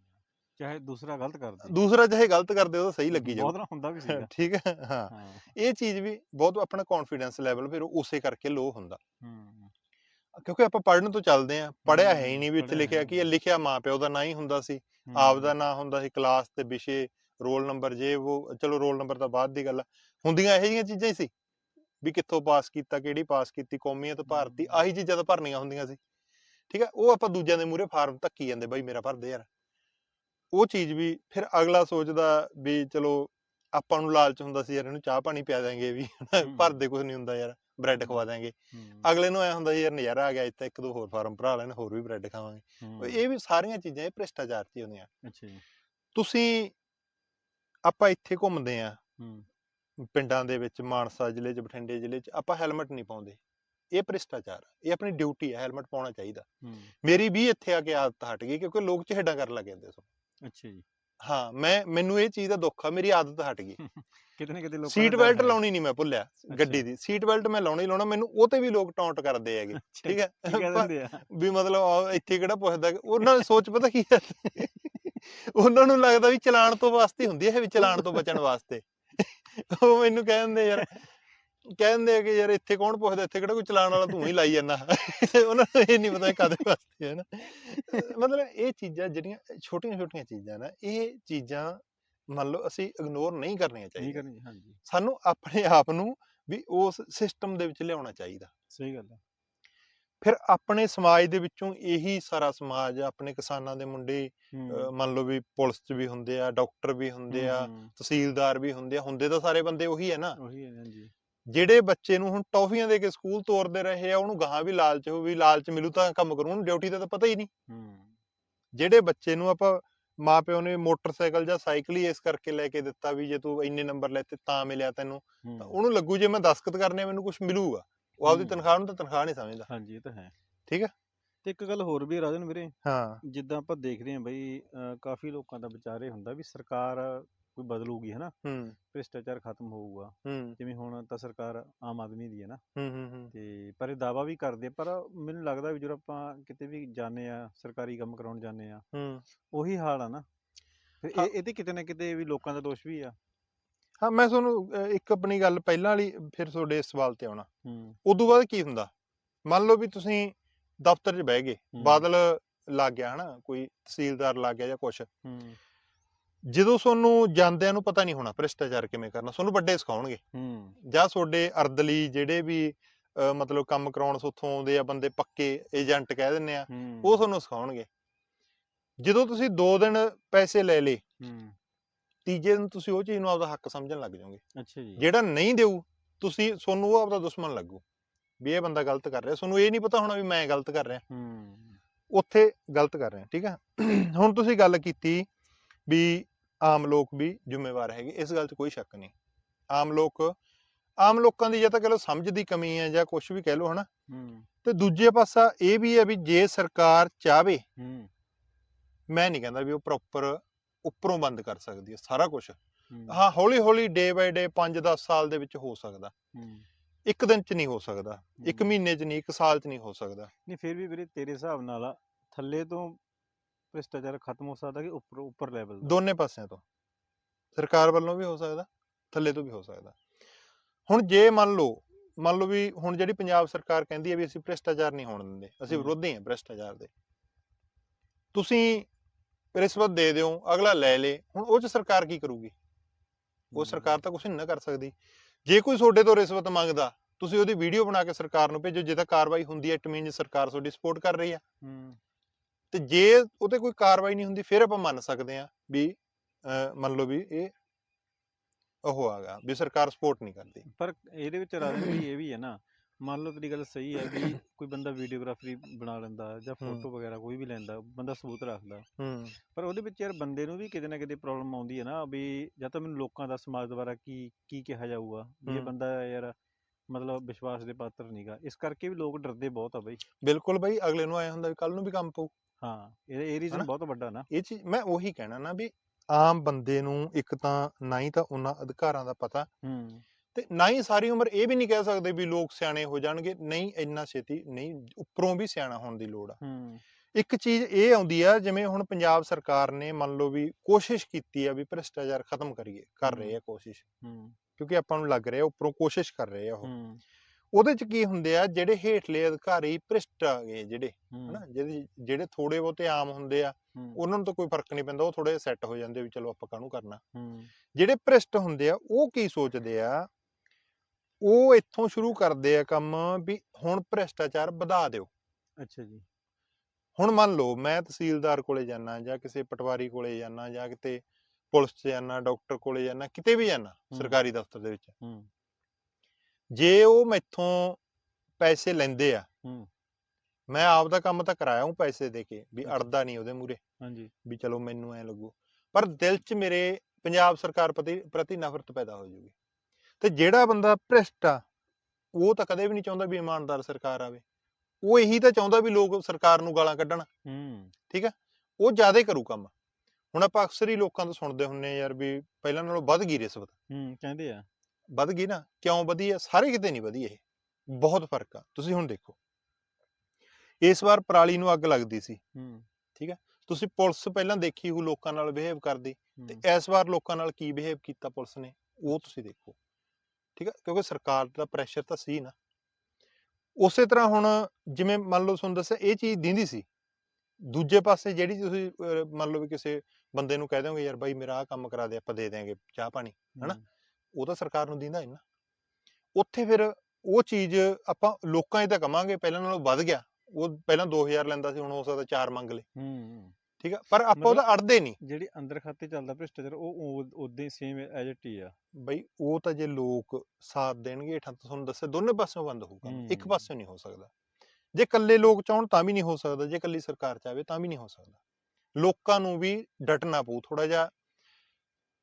ਚਾਹੇ ਦੂਸਰਾ ਗਲਤ ਕਰਦੇ ਦੂਸਰਾ ਚਾਹੇ ਗਲਤ ਕਰਦੇ ਉਹ ਤਾਂ ਸਹੀ ਲੱਗੀ ਜਾਊ। ਬਹੁਤ ਨਾ ਹੁੰਦਾ ਵੀ ਸੀਗਾ ਠੀਕ ਹੈ ਹਾਂ। ਇਹ ਚੀਜ਼ ਵੀ ਬਹੁਤ ਆਪਣਾ ਕੌਨਫੀਡੈਂਸ ਲੈਵਲ ਫਿਰ ਉਸੇ ਕਰਕੇ ਲੋ ਹੁੰਦਾ। ਹੂੰ ਕਿਉਂਕਿ ਆਪਾਂ ਪੜਨ ਤੋਂ ਚੱਲਦੇ ਆਂ ਪੜਿਆ ਹੈ ਹੀ ਨਹੀਂ ਵੀ ਇੱਥੇ ਲਿਖਿਆ ਕੀ ਹੈ ਨਹੀਂ। ਲਿਖਿਆ ਮਾਂ ਪਿਓ ਦਾ ਨਾਂ ਹੀ ਹੁੰਦਾ ਸੀ। ਆਪ ਦਾ ਨਾਂ ਹੁੰਦਾ ਸੀ ਕਲਾਸ ਤੇ ਵਿਸ਼ੇ ਰੋਲ ਨੰਬਰ ਜੇ ਉਹ ਚਲੋ ਰੋਲ ਨੰਬਰ ਤਾਂ ਬਾਅਦ ਦੀ ਗੱਲ ਆ। ਹੁੰਦੀਆਂ ਇਹੋ ਜਿਹੀਆਂ ਚੀਜ਼ਾਂ ਹੀ ਸੀ ਵੀ ਕਿੱਥੋਂ ਪਾਸ ਕੀਤਾ ਕਿਹੜੀ ਪਾਸ ਕੀਤੀ ਕੌਮੀਅਤ ਭਾਰਤੀ। ਆਹੀ ਚੀਜ਼ਾਂ ਤਾਂ ਭਰਨੀਆਂ ਹੁੰਦੀਆਂ ਸੀ। ਠੀਕ ਹੈ ਉਹ ਆਪਾਂ ਦੂਜਿਆਂ ਦੇ ਮੂਹਰੇ ਫਾਰਮ ਧੱਕੀ ਜਾਂਦੇ ਬਾਈ ਮੇਰਾ ਭਰ ਦੇ ਯਾਰ। ਉਹ ਚੀਜ਼ ਵੀ ਫਿਰ ਅਗਲਾ ਸੋਚਦਾ ਵੀ ਚਲੋ ਆਪਾਂ ਨੂੰ ਲਾਲਚ ਹੁੰਦਾ ਸੀ ਯਾਰ ਇਹਨੂੰ ਚਾਹ ਪਾਣੀ ਪਿਆ ਦਾਂਗੇ ਵੀ ਹਮ। ਭਰਦੇ ਕੁਝ ਨਹੀਂ ਹੁੰਦਾ ਯਾਰ ਬ੍ਰੈਡ। ਖਵਾ ਦਾਂਗੇ ਅਗਲੇ ਨੂੰ ਐ ਹੁੰਦਾ ਯਾਰ ਨਜ਼ਾਰਾ ਆ ਗਿਆ ਇੱਥੇ ਇੱਕ ਦੋ ਹੋਰ ਫਾਰਮ ਭਰਾ ਲੈਣ ਹੋਰ ਵੀ ਬ੍ਰੈਡ ਖਾਵਾਂਗੇ। ਇਹ ਵੀ ਸਾਰੀਆਂ ਚੀਜ਼ਾਂ ਇਹ ਭ੍ਰਿਸ਼ਟਾਚਾਰ 'ਚ ਹੁੰਦੀਆਂ। ਅੱਛਾ ਜੀ। ਤੁਸੀਂ ਆਪਾਂ ਇੱਥੇ ਘੁੰਮਦੇ ਆ ਪਿੰਡਾਂ ਦੇ ਵਿੱਚ ਮਾਨਸਾ ਜ਼ਿਲ੍ਹੇ 'ਚ ਬਠਿੰਡੇ ਜ਼ਿਲ੍ਹੇ 'ਚ ਆਪਾਂ ਹੈਲਮਟ ਨਹੀਂ ਪਾਉਂਦੇ। ਇਹ ਭ੍ਰਿਸ਼ਟਾਚਾਰ ਇਹ ਆਪਣੀ ਡਿਊਟੀ ਹੈ ਹੈਲਮਟ ਪਾਉਣਾ ਚਾਹੀਦਾ। ਮੇਰੀ ਵੀ ਇੱਥੇ ਆ ਕੇ ਆਦਤ ਹਟ ਗਈ ਕਿਉਂਕਿ ਲੋਕ ਚਿਹੜਾ ਕਰਨ ਲੱਗ ਜਾਂਦੇ ਸੋ ਅੱਛਾ ਜੀ। ਹਾਂ ਮੈਂ ਮੈਨੂੰ ਇਹ ਚੀਜ਼ ਦਾ ਦੁੱਖ ਆ ਮੇਰੀ ਆਦਤ ਹਟ ਗਈ। ਕਿਤੇ ਨਾ ਕਿਤੇ ਲੋਕਾਂ ਸੀਟ ਬੈਲਟ। ਲਾਉਣੀ ਨਹੀਂ ਮੈਂ ਭੁੱਲਿਆ ਗੱਡੀ। ਦੀ। ਸੀਟ ਬੈਲਟ ਮੈਂ ਲਾਉਣੀ ਲਾਉਣਾ ਮੈਨੂੰ ਉਹ ਤੇ ਵੀ ਲੋਕ ਟੌਂਟ ਕਰਦੇ ਹੈਗੇ ਠੀਕ ਹੈ? ਕਹਿ ਦਿੰਦੇ ਵੀ ਮਤਲਬ ਇੱਥੇ ਕਿਹੜਾ ਪੁੱਛਦਾ ਉਹਨਾਂ ਦੀ ਸੋਚ ਪਤਾ ਕੀ ਹੈ ਉਹਨਾਂ ਨੂੰ ਲੱਗਦਾ ਵੀ ਚਲਾਨ ਤੋਂ ਵਾਸਤੇ ਹੁੰਦੀ ਹੈ ਵੀ ਚਲਾਨ ਤੋਂ ਬਚਣ ਵਾਸਤੇ। ਉਹ ਮੈਨੂੰ ਕਹਿੰਦੇ ਯਾਰ ਕਹਿੰਦੇ ਆ ਕਿ ਯਾਰ ਇੱਥੇ ਕੌਣ ਪੁੱਛਦਾ? ਇੱਥੇ ਕਿਹੜਾ ਕੋਈ ਚਲਾਨ ਵਾਲਾ ਤੂੰ ਹੀ ਲਾਈ ਜਾਂਦਾ। ਉਹਨਾਂ ਨੂੰ ਇਹ ਨਹੀਂ ਪਤਾ ਕਾਦੇ ਵਾਸਤੇ ਹੈ ਨਾ। ਮਤਲਬ ਇਹ ਚੀਜ਼ਾਂ ਜਿਹੜੀਆਂ ਛੋਟੀਆਂ ਛੋਟੀਆਂ ਚੀਜ਼ਾਂ ਨਾ ਇਹ ਚੀਜ਼ਾਂ ਮੰਨ ਲਓ ਅਸੀਂ ਇਗਨੋਰ ਨਹੀਂ ਕਰਨੀਆਂ ਨਹੀਂ ਚਾਹੀਦੀਆਂ। ਕਰਨੀ ਹਾਂਜੀ। ਸਾਨੂੰ ਆਪਣੇ ਆਪ ਨੂੰ ਵੀ ਉਸ ਸਿਸਟਮ ਦੇ ਵਿੱਚ ਲਿਆਉਣਾ ਚਾਹੀਦਾ। ਸਹੀ ਗੱਲ ਹੈ। ਫਿਰ ਆਪਣੇ ਸਮਾਜ ਦੇ ਵਿੱਚੋਂ ਇਹੀ ਸਾਰਾ ਸਮਾਜ ਆਪਣੇ ਕਿਸਾਨਾਂ ਦੇ ਮੁੰਡੇ ਮੰਨ ਲਓ ਵੀ ਪੁਲਿਸ 'ਚ ਵੀ ਹੁੰਦੇ ਆ ਡਾਕਟਰ ਵੀ ਹੁੰਦੇ ਆ ਤਹਿਸੀਲਦਾਰ ਵੀ ਹੁੰਦੇ ਆ ਹੁੰਦੇ ਤਾਂ ਸਾਰੇ ਬੰਦੇ ਉਹੀ ਹੈ ਨਾ। ਉਹੀ ਹੈ ਹਾਂਜੀ। ਜਿਹੜੇ ਬੱਚੇ ਨੂੰ ਹੁਣ ਟੌਫੀਆਂ ਦੇ ਕੇ ਸਕੂਲ ਤੋਰਦੇ ਰਹੇ ਆ ਉਹਨੂੰ ਗਾਹਾਂ ਵੀ ਲਾਲਚ ਹੋ ਵੀ ਲਾਲਚ ਮਿਲੂ ਤਾਂ ਕੰਮ ਕਰੂ ਉਹਨੂੰ ਡਿਊਟੀ ਦਾ ਤਾਂ ਪਤਾ ਹੀ ਨਹੀਂ। ਹੂੰ। ਜਿਹੜੇ ਬੱਚੇ ਨੂੰ ਆਪਾਂ ਮਾਪਿਓ ਨੇ ਮੋਟਰਸਾਈਕਲ ਜਾਂ ਸਾਈਕਲ ਹੀ ਇਸ ਕਰਕੇ ਲੈ ਕੇ ਦਿੱਤਾ ਵੀ ਜੇ ਤੂੰ ਇੰਨੇ ਨੰਬਰ ਲੈਤੇ ਤਾਂ ਮਿਲਿਆ ਤੈਨੂੰ ਤਾਂ ਉਹਨੂੰ ਲੱਗੂ ਜੇ ਮੈਂ ਦਸਖਤ ਕਰਨੇ ਆ, ਮੈਨੂੰ ਕੁਝ ਮਿਲੂਗਾ। ਉਹ ਆਪਦੀ। ਤਨਖਾਹ ਨੂੰ ਤਾਂ ਤਨਖਾਹ ਨਹੀਂ ਸਮਝਦਾ। ਹਾਂਜੀ ਇਹ ਤਾਂ ਹੈ। ਠੀਕ ਹੈ। ਤੇ ਇੱਕ ਗੱਲ ਹੋਰ ਵੀ ਰਾਜਨ ਵੀਰੇ ਹਾਂ। ਜਿੱਦਾਂ ਆਪਾਂ ਦੇਖਦੇ ਹਾਂ ਬਈ ਕਾਫੀ ਲੋਕਾਂ ਦਾ ਵਿਚਾਰ ਇਹ ਹੁੰਦਾ ਵੀ ਸਰਕਾਰ ਕੋਈ ਬਦਲੂਗੀ ਹਨਾ? ਹੂੰ। ਭ੍ਰਿਸ਼ਟਾਚਾਰ ਖਤਮ ਹੋਊਗਾ। ਹੂੰ। ਜਿਵੇਂ ਹੁਣ ਤਾਂ ਸਰਕਾਰ ਆਮ ਆਦਮੀ ਦੀ ਹੈ ਨਾ। ਹੂੰ ਹੂੰ ਹੂੰ। ਤੇ ਪਰ ਇਹ ਦਾਵਾ ਵੀ ਕਰਦੇ ਪਰ ਮੈਨੂੰ ਲੱਗਦਾ ਵੀ ਜਦੋਂ ਆਪਾਂ ਕਿਤੇ ਵੀ ਜਾਂਦੇ ਆ ਸਰਕਾਰੀ ਕੰਮ ਕਰਾਉਣ ਜਾਂਦੇ ਆ ਹੂੰ। ਉਹੀ ਹਾਲ ਆ ਨਾ। ਫਿਰ। ਇਹ ਇਹਦੇ ਕਿਤੇ ਨਾ ਕਿਤੇ ਵੀ ਲੋਕਾਂ ਦਾ ਦੋਸ਼ ਵੀ ਆ। ਹਾਂ ਮੈਂ ਤੁਹਾਨੂੰ ਅਹ, ਇੱਕ ਆਪਣੀ ਗੱਲ ਪਹਿਲਾਂ ਵਾਲੀ ਫਿਰ ਤੁਹਾਡੇ ਇਸ ਸਵਾਲ ਤੇ ਆਉਣਾ। ਹੂੰ। ਉਦੋਂ ਬਾਅਦ ਕੀ ਹੁੰਦਾ? ਮੰਨ ਲਓ ਵੀ ਤੁਸੀਂ ਦਫ਼ਤਰ 'ਚ ਬਹਿ ਗਏ ਹੂੰ। ਬਾਦਲ ਲੱਗ ਗਿਆ ਹਨਾ? ਕੋਈ ਤਹਿਸੀਲਦਾਰ ਲੱਗ ਗਿਆ ਜਾਂ ਕੁਛ। ਹੂੰ। ਜਦੋਂ ਤੁਹਾਨੂੰ ਜਾਂਦਿਆਂ ਨੂੰ ਪਤਾ ਨਹੀਂ ਹੋਣਾ ਭ੍ਰਿਸ਼ਟਾਚਾਰ ਕਿਵੇਂ ਕਰਨਾ ਤੁਹਾਨੂੰ ਵੱਡੇ ਸਿਖਾਉਣਗੇ। ਹੂੰ। ਜਾਂ ਤੁਹਾਡੇ ਅਰਦਲੀ ਜਿਹੜੇ ਵੀ ਅਹ, ਮਤਲਬ ਕੰਮ ਕਰਾਉਣ ਸੁੱਥੋਂ ਆਉਂਦੇ ਆ ਬੰਦੇ ਪੱਕੇ ਏਜੰਟ ਕਹਿ ਦਿੰਨੇ ਆ ਉਹ ਤੁਹਾਨੂੰ ਸਿਖਾਉਣਗੇ। ਜਦੋਂ ਤੁਸੀਂ 2 ਦਿਨ ਪੈਸੇ ਲੈ ਲਏ ਹੂੰ। ਤੀਜੇ ਦਿਨ ਤੁਸੀਂ ਉਹ ਚੀਜ਼ ਨੂੰ ਆਪਦਾ ਹੱਕ ਸਮਝਣ ਲੱਗ ਜਾਓਗੇ। ਅੱਛਾ ਜੀ। ਜਿਹੜਾ ਨਹੀਂ ਦੇਊ ਤੁਸੀਂ ਤੁਹਾਨੂੰ ਉਹ ਆਪਦਾ ਦੁਸ਼ਮਣ ਲੱਗੂ ਵੀ ਇਹ ਬੰਦਾ ਗਲਤ ਕਰ ਰਿਹਾ। ਤੁਹਾਨੂੰ ਇਹ ਨਹੀਂ ਪਤਾ ਹੋਣਾ ਵੀ ਮੈਂ ਗਲਤ ਕਰ ਰਿਹਾ। ਹੂੰ। ਉੱਥੇ ਗਲਤ ਕਰ ਰਿਹਾ ਠੀਕ ਹੈ ਹੁਣ ਤੁਸੀਂ ਗੱਲ ਕੀਤੀ ਵੀ ਆਮ ਲੋਕ ਵੀ ਜ਼ਿੰਮੇਵਾਰ ਹੈਗੇ ਇਸ ਗੱਲ 'ਚ ਕੋਈ ਸ਼ੱਕ ਨਹੀਂ। ਆਮ ਲੋਕ ਆਮ ਲੋਕਾਂ ਦੀ ਜਾਂ ਤਾਂ ਕਹ ਸਮਝ ਦੀ ਕਮੀ ਹੈ ਜਾਂ ਕੁਝ ਵੀ ਕਹਿ ਲਓ ਹਨਾ। ਹੂੰ। ਤੇ ਦੂਜੇ ਪਾਸਾ ਇਹ ਵੀ ਹੈ ਵੀ ਜੇ ਸਰਕਾਰ ਚਾਹਵੇ ਹੂੰ। ਮੈਂ ਨਹੀਂ ਕਹਿੰਦਾ ਵੀ ਉਹ ਪ੍ਰੋਪਰ ਉੱਪਰੋਂ ਬੰਦ ਕਰ ਸਕਦੀ ਹੈ ਸਾਰਾ ਕੁਝ ਹੂੰ, ਹੌਲੀ ਹੌਲੀ ਡੇ ਬਾਈ ਡੇ 5-10 ਸਾਲ ਦੇ ਵਿੱਚ ਹੋ ਸਕਦਾ। ਹੂੰ। ਇੱਕ ਦਿਨ 'ਚ ਨਹੀਂ ਹੋ ਸਕਦਾ ਇੱਕ। ਮਹੀਨੇ 'ਚ ਨਹੀਂ ਇੱਕ ਸਾਲ 'ਚ ਨਹੀਂ ਹੋ ਸਕਦਾ। ਨਹੀਂ ਫਿਰ ਵੀ ਵੀਰੇ ਤੇਰੇ ਹਿਸਾਬ ਨਾਲ ਥੱਲੇ ਤੋਂ ਭ੍ਰਿਸ਼ਟਾਚਾਰ ਖਤਮ ਹੋ ਸਕਦਾ ਕਿ ਉੱਪਰ ਉੱਪਰ ਲੈਵਲ ਦਾ? ਦੋਨੇ ਪਾਸਿਆਂ ਤੋਂ। ਸਰਕਾਰ ਵੱਲੋਂ ਵੀ ਹੋ ਸਕਦਾ ਥੱਲੇ ਤੋਂ ਵੀ ਹੋ ਸਕਦਾ। ਹੁਣ ਜੇ ਮੰਨ ਲਓ ਮੰਨ ਲਓ ਵੀ ਹੁਣ ਜਿਹੜੀ ਪੰਜਾਬ ਸਰਕਾਰ ਕਹਿੰਦੀ ਹੈ ਵੀ ਅਸੀਂ ਭ੍ਰਿਸ਼ਟਾਚਾਰ ਨਹੀਂ ਹੋਣ ਦਿੰਦੇ ਅਸੀਂ। ਵਿਰੋਧੀ ਹਾਂ ਭ੍ਰਿਸ਼ਟਾਚਾਰ ਦੇ। ਤੁਸੀਂ ਰਿਸ਼ਵਤ ਦੇ ਦਿਓ ਅਗਲਾ ਲੈ ਲੇ ਹੁਣ ਉਹ ਚ ਸਰਕਾਰ ਕੀ ਕਰੂਗੀ? ਉਹ ਸਰਕਾਰ ਤਾਂ ਕੁਝ ਨਹੀਂ ਨਾ ਕਰ ਸਕਦੀ। ਜੇ ਕੋਈ ਤੁਹਾਡੇ ਤੋਂ ਰਿਸ਼ਵਤ ਮੰਗਦਾ ਤੁਸੀਂ ਉਹਦੀ ਵੀਡੀਓ ਬਣਾ ਕੇ ਸਰਕਾਰ ਨੂੰ ਭੇਜੋ ਜੇ ਤਾਂ ਕਾਰਵਾਈ ਹੁੰਦੀ ਹੈ ਇਟ ਮੀਨ ਸਰਕਾਰ ਤੁਹਾਡੀ ਸਪੋਰਟ ਕਰ ਰਹੀ ਹੈ। ਹੂੰ। ਤੇ ਜੇ ਉਹਤੇ ਕੋਈ ਕਾਰਵਾਈ ਨਹੀਂ ਹੁੰਦੀ ਫਿਰ ਆਪਾਂ ਮੰਨ ਸਕਦੇ ਹਾਂ ਵੀ ਮੰਨ ਲਓ ਵੀ ਇਹ ਉਹ ਆਗਾ ਵੀ ਸਰਕਾਰ ਸਪੋਰਟ ਨਹੀਂ ਕਰਦੀ। ਪਰ ਇਹਦੇ ਵਿੱਚ ਰਾਜਨ ਵੀ ਇਹ ਵੀ ਹੈ ਨਾ ਮੰਨ ਲਓ ਤੇਰੀ ਗੱਲ ਸਹੀ ਹੈ ਵੀ ਕੋਈ ਬੰਦਾ ਵੀਡੀਓਗ੍ਰਾਫਰੀ ਬਣਾ ਲੈਂਦਾ ਜਾਂ। ਫੋਟੋ ਵਗੈਰਾ ਕੋਈ ਵੀ ਲੈਂਦਾ ਬੰਦਾ ਸਬੂਤ ਰੱਖਦਾ। ਹੂੰ। ਪਰ ਉਹਦੇ ਵਿੱਚ ਯਾਰ ਬੰਦੇ ਨੂੰ ਵੀ ਕਿਤੇ ਨਾ ਕਿਤੇ ਪ੍ਰੋਬਲਮ ਆਉਂਦੀ ਹੈ ਨਾ ਵੀ ਜਾਂ ਤਾਂ ਮੈਨੂੰ ਲੋਕਾਂ ਦਾ ਸਮਾਜ ਦੁਆਰਾ ਕੀ ਕੀ ਕਿਹਾ ਜਾਊਗਾ ਵੀ ਇਹ। ਬੰਦਾ ਯਾਰ ਮਤਲਬ ਵਿਸ਼ਵਾਸ ਦੇ ਪਾਤਰ ਨਹੀਂਗਾ ਇਸ ਕਰਕੇ ਵੀ ਲੋਕ ਡਰਦੇ ਬਹੁਤ ਆ ਬਈ। ਬਿਲਕੁਲ ਬਈ ਅਗਲੇ ਨੂੰ ਆਇਆ ਹੁੰਦਾ ਵੀ ਕੱਲ ਨੂੰ ਵੀ ਕੰਮ ਪਊ। ਹਾਂ ਇਹ ਇਹ ਰੀਜ਼ਨ ਹਨਾ? ਬਹੁਤ ਵੱਡਾ ਨਾ। ਇਹ ਚੀਜ਼ ਮੈਂ ਉਹੀ ਕਹਿਣਾ ਨਾ ਵੀ ਆਮ ਬੰਦੇ ਨੂੰ ਇੱਕ ਤਾਂ ਨਾ ਹੀ ਤਾਂ ਉਹਨਾਂ ਅਧਿਕਾਰਾਂ ਦਾ ਪਤਾ ਹੂੰ। ਤੇ ਨਾ ਹੀ ਸਾਰੀ ਉਮਰ ਇਹ ਵੀ ਨਹੀਂ ਕਹਿ ਸਕਦੇ ਵੀ ਲੋਕ ਸਿਆਣੇ ਹੋ ਜਾਣਗੇ। ਨਹੀਂ ਇੰਨਾ ਛੇਤੀ ਨਹੀਂ ਉੱਪਰੋਂ ਵੀ ਸਿਆਣਾ ਹੋਣ ਦੀ ਲੋੜ ਆ। ਹੂੰ। ਇੱਕ ਚੀਜ਼ ਇਹ ਆਉਂਦੀ ਆ ਜਿਵੇਂ ਹੁਣ ਪੰਜਾਬ ਸਰਕਾਰ ਨੇ ਮੰਨ ਲਓ ਵੀ ਕੋਸ਼ਿਸ਼ ਕੀਤੀ ਆ ਵੀ ਭ੍ਰਿਸ਼ਟਾਚਾਰ ਖਤਮ ਕਰੀਏ ਕਰ ਰਹੇ ਆ ਕੋਸ਼ਿਸ਼। ਹੂੰ। ਕਿਉਂਕਿ ਆਪਾਂ ਨੂੰ ਲੱਗ ਰਿਹਾ ਉੱਪਰੋਂ ਕੋਸ਼ਿਸ਼ ਕਰ ਰਹੇ ਆ ਉਹ। ਹੂੰ। ਉਹਦੇ ਚ ਕੀ ਹੁੰਦੇ ਆ ਜਿਹੜੇ ਹੇਠਲੇ ਅਧਿਕਾਰੀ ਭ੍ਰਿਸ਼ਟ ਆ ਗਏ ਜਿਹੜੇ ਹਨਾ ਜਿਹੜੇ ਜਿਹੜੇ ਥੋੜੇ ਬਹੁਤੇ ਆਮ ਹੁੰਦੇ ਆ ਉਹਨਾਂ ਨੂੰ ਤਾਂ ਕੋਈ ਫ਼ਰਕ ਨਹੀਂ ਪੈਂਦਾ ਉਹ ਥੋੜੇ ਸੈੱਟ ਹੋ ਜਾਂਦੇ ਵੀ ਚਲੋ ਆਪਾਂ ਕਾਹਨੂੰ ਕਰਨਾ। ਜਿਹੜੇ ਭ੍ਰਿਸ਼ਟ ਹੁੰਦੇ ਆ ਉਹ ਕੀ ਸੋਚਦੇ ਆ ਉਹ ਇੱਥੋਂ ਸ਼ੁਰੂ ਕਰਦੇ ਆ ਕੰਮ ਵੀ ਹੁਣ ਭ੍ਰਿਸ਼ਟਾਚਾਰ ਵਧਾ ਦਿਓ। ਅੱਛਾ ਜੀ। ਹੁਣ ਮੰਨ ਲਓ ਮੈਂ ਤਹਿਸੀਲਦਾਰ ਕੋਲੇ ਜਾਣਾ ਜਾਂ ਕਿਸੇ ਪਟਵਾਰੀ ਕੋਲੇ ਜਾਣਾ ਜਾਂ ਕਿਤੇ ਪੁਲਿਸ 'ਚ ਜਾਣਾ ਡਾਕਟਰ ਕੋਲੇ ਜਾਣਾ ਕਿਤੇ ਵੀ ਜਾਣਾ। ਸਰਕਾਰੀ ਦਫ਼ਤਰ ਦੇ ਵਿੱਚ। ਹੂੰ। ਜੇ ਉਹ ਮੈਥੋਂ ਪੈਸੇ ਲੈਂਦੇ ਆ ਹੂੰ। ਮੈਂ ਆਪ ਦਾ ਕੰਮ ਤਾਂ ਕਰਾਇਆ ਹੂੰ ਪੈਸੇ ਦੇ ਕੇ ਵੀ। ਅੜਦਾ ਨਹੀਂ ਉਹਦੇ ਮੂਰੇ ਹਾਂਜੀ। ਵੀ ਚਲੋ ਮੈਨੂੰ ਐ ਲੱਗੂ। ਪਰ ਦਿਲ 'ਚ ਮੇਰੇ ਪੰਜਾਬ ਸਰਕਾਰ ਪ੍ਰਤੀ ਪ੍ਰਤੀ ਨਫ਼ਰਤ ਪੈਦਾ ਹੋ ਜੂਗੀ। ਤੇ ਜਿਹੜਾ ਬੰਦਾ ਭ੍ਰਿਸ਼ਟ ਆ ਉਹ ਤਾਂ ਕਦੇ ਵੀ ਨਹੀਂ ਚਾਹੁੰਦਾ ਵੀ ਇਮਾਨਦਾਰ ਸਰਕਾਰ ਆਵੇ। ਉਹ ਇਹੀ ਤਾਂ ਚਾਹੁੰਦਾ ਵੀ ਲੋਕ ਸਰਕਾਰ ਨੂੰ ਗਾਲਾਂ ਕੱਢਣ। ਹੂੰ। ਉਹ ਜ਼ਿਆਦਾ ਕਰੂ ਕੰਮ। ਹੁਣ ਆਪਾਂ ਅਕਸਰ ਹੀ ਲੋਕਾਂ ਤੋਂ ਸੁਣਦੇ ਹੁੰਨੇ ਆ ਯਾਰ ਵੀ ਪਹਿਲਾਂ ਨਾਲੋਂ ਵੱਧ ਗਈ ਰਿਸ਼ਵਤ। ਹੂੰ ਕਹਿੰਦੇ ਆ। ਵੱਧ ਗਈ ਨਾ ਕਿਉਂ ਵਧੀ ਆ ਸਾਰੇ ਕਿਤੇ ਨਹੀਂ ਵਧੀ ਇਹ। ਬਹੁਤ ਫ਼ਰਕ ਆ। ਤੁਸੀਂ ਹੁਣ ਦੇਖੋ। ਇਸ ਵਾਰ ਪਰਾਲੀ ਨੂੰ ਅੱਗ ਲੱਗਦੀ ਸੀ। ਹੂੰ। ਤੁਸੀਂ ਪੁਲਿਸ ਪਹਿਲਾਂ ਦੇਖੀ ਹੋ ਲੋਕਾਂ ਨਾਲ ਬਿਹੇਵ ਕਰਦੀ। ਤੇ ਇਸ ਵਾਰ ਲੋਕਾਂ ਨਾਲ ਕੀ ਬਿਹੇਵ ਕੀਤਾ ਪੁਲਿਸ ਨੇ? ਉਹ ਤੁਸੀਂ ਦੇਖੋ। ਠੀਕ ਹੈ? ਕਿਉਂਕਿ ਸਰਕਾਰ ਦਾ ਪ੍ਰੈਸ਼ਰ ਤਾਂ ਸੀ ਨਾ। ਉਸੇ ਤਰ੍ਹਾਂ ਹੁਣ ਜਿਵੇਂ ਮੰਨ ਲਓ ਤੁਹਾਨੂੰ ਦੱਸਿਆ ਇਹ ਚੀਜ਼ ਦਿੰਦੀ ਸੀ। ਦੂਜੇ ਪਾਸੇ ਜਿਹੜੀ ਤੁਸੀਂ ਮੰਨ ਲਓ ਵੀ ਕਿਸੇ ਬੰਦੇ ਨੂੰ ਕਹਿ ਦੋਗੇ ਯਾਰ ਬਾਈ ਮੇਰਾ ਆਹ ਕੰਮ ਕਰਾ ਦੇ ਆਪਾਂ ਦੇ ਦਿਆਂਗੇ ਚਾਹ ਪਾਣੀ। ਹਨਾ? ਉਹ ਤਾਂ ਸਰਕਾਰ ਨੂੰ ਦਿੰਦਾ ਹੈ ਨਾ ਉੱਥੇ ਫਿਰ ਉਹ ਚੀਜ਼ ਆਪਾਂ ਲੋਕਾਂ 'ਚ ਤਾਂ ਕਵਾਂਗੇ ਪਹਿਲਾਂ ਨਾਲੋਂ ਵੱਧ ਗਿਆ। ਉਹ ਪਹਿਲਾਂ 2000 ਲੈਂਦਾ ਸੀ ਹੁਣ ਹੋ ਸਕਦਾ 4 ਮੰਗ ਲੇ। ਹੂੰ। ਠੀਕ ਆ ਪਰ ਆਪਾਂ ਉਹਦਾ ਅੜਦੇ ਨਹੀਂ। ਜਿਹੜੀ ਅੰਦਰ ਖਾਤੇ ਚੱਲਦਾ ਭ੍ਰਿਸ਼ਟਾਚਾਰ ਉਹ ਉਦਾਂ ਹੀ ਸੇਮ ਐਜ ਇਟ ਹੀ ਆ। ਬਈ ਉਹ ਤਾਂ ਜੇ ਲੋਕ ਸਾਥ ਦੇਣਗੇ ਹੇਠਾਂ ਤਾਂ ਤੁਹਾਨੂੰ ਦੱਸਿਆ ਦੋਨੇ ਪਾਸਿਓਂ ਬੰਦ ਹੋਊਗਾ। ਇੱਕ। ਪਾਸਿਓਂ ਨਹੀਂ ਹੋ ਸਕਦਾ। ਜੇ ਇਕੱਲੇ ਲੋਕ ਚਾਹਣ ਤਾਂ ਵੀ ਨਹੀਂ ਹੋ ਸਕਦਾ। ਜੇ ਇਕੱਲੀ ਸਰਕਾਰ ਚਾਹਵੇ ਤਾਂ ਵੀ ਨਹੀਂ ਹੋ ਸਕਦਾ। ਲੋਕਾਂ ਨੂੰ ਵੀ ਡਟਣਾ ਪਊ ਥੋੜਾ ਜਿਹਾ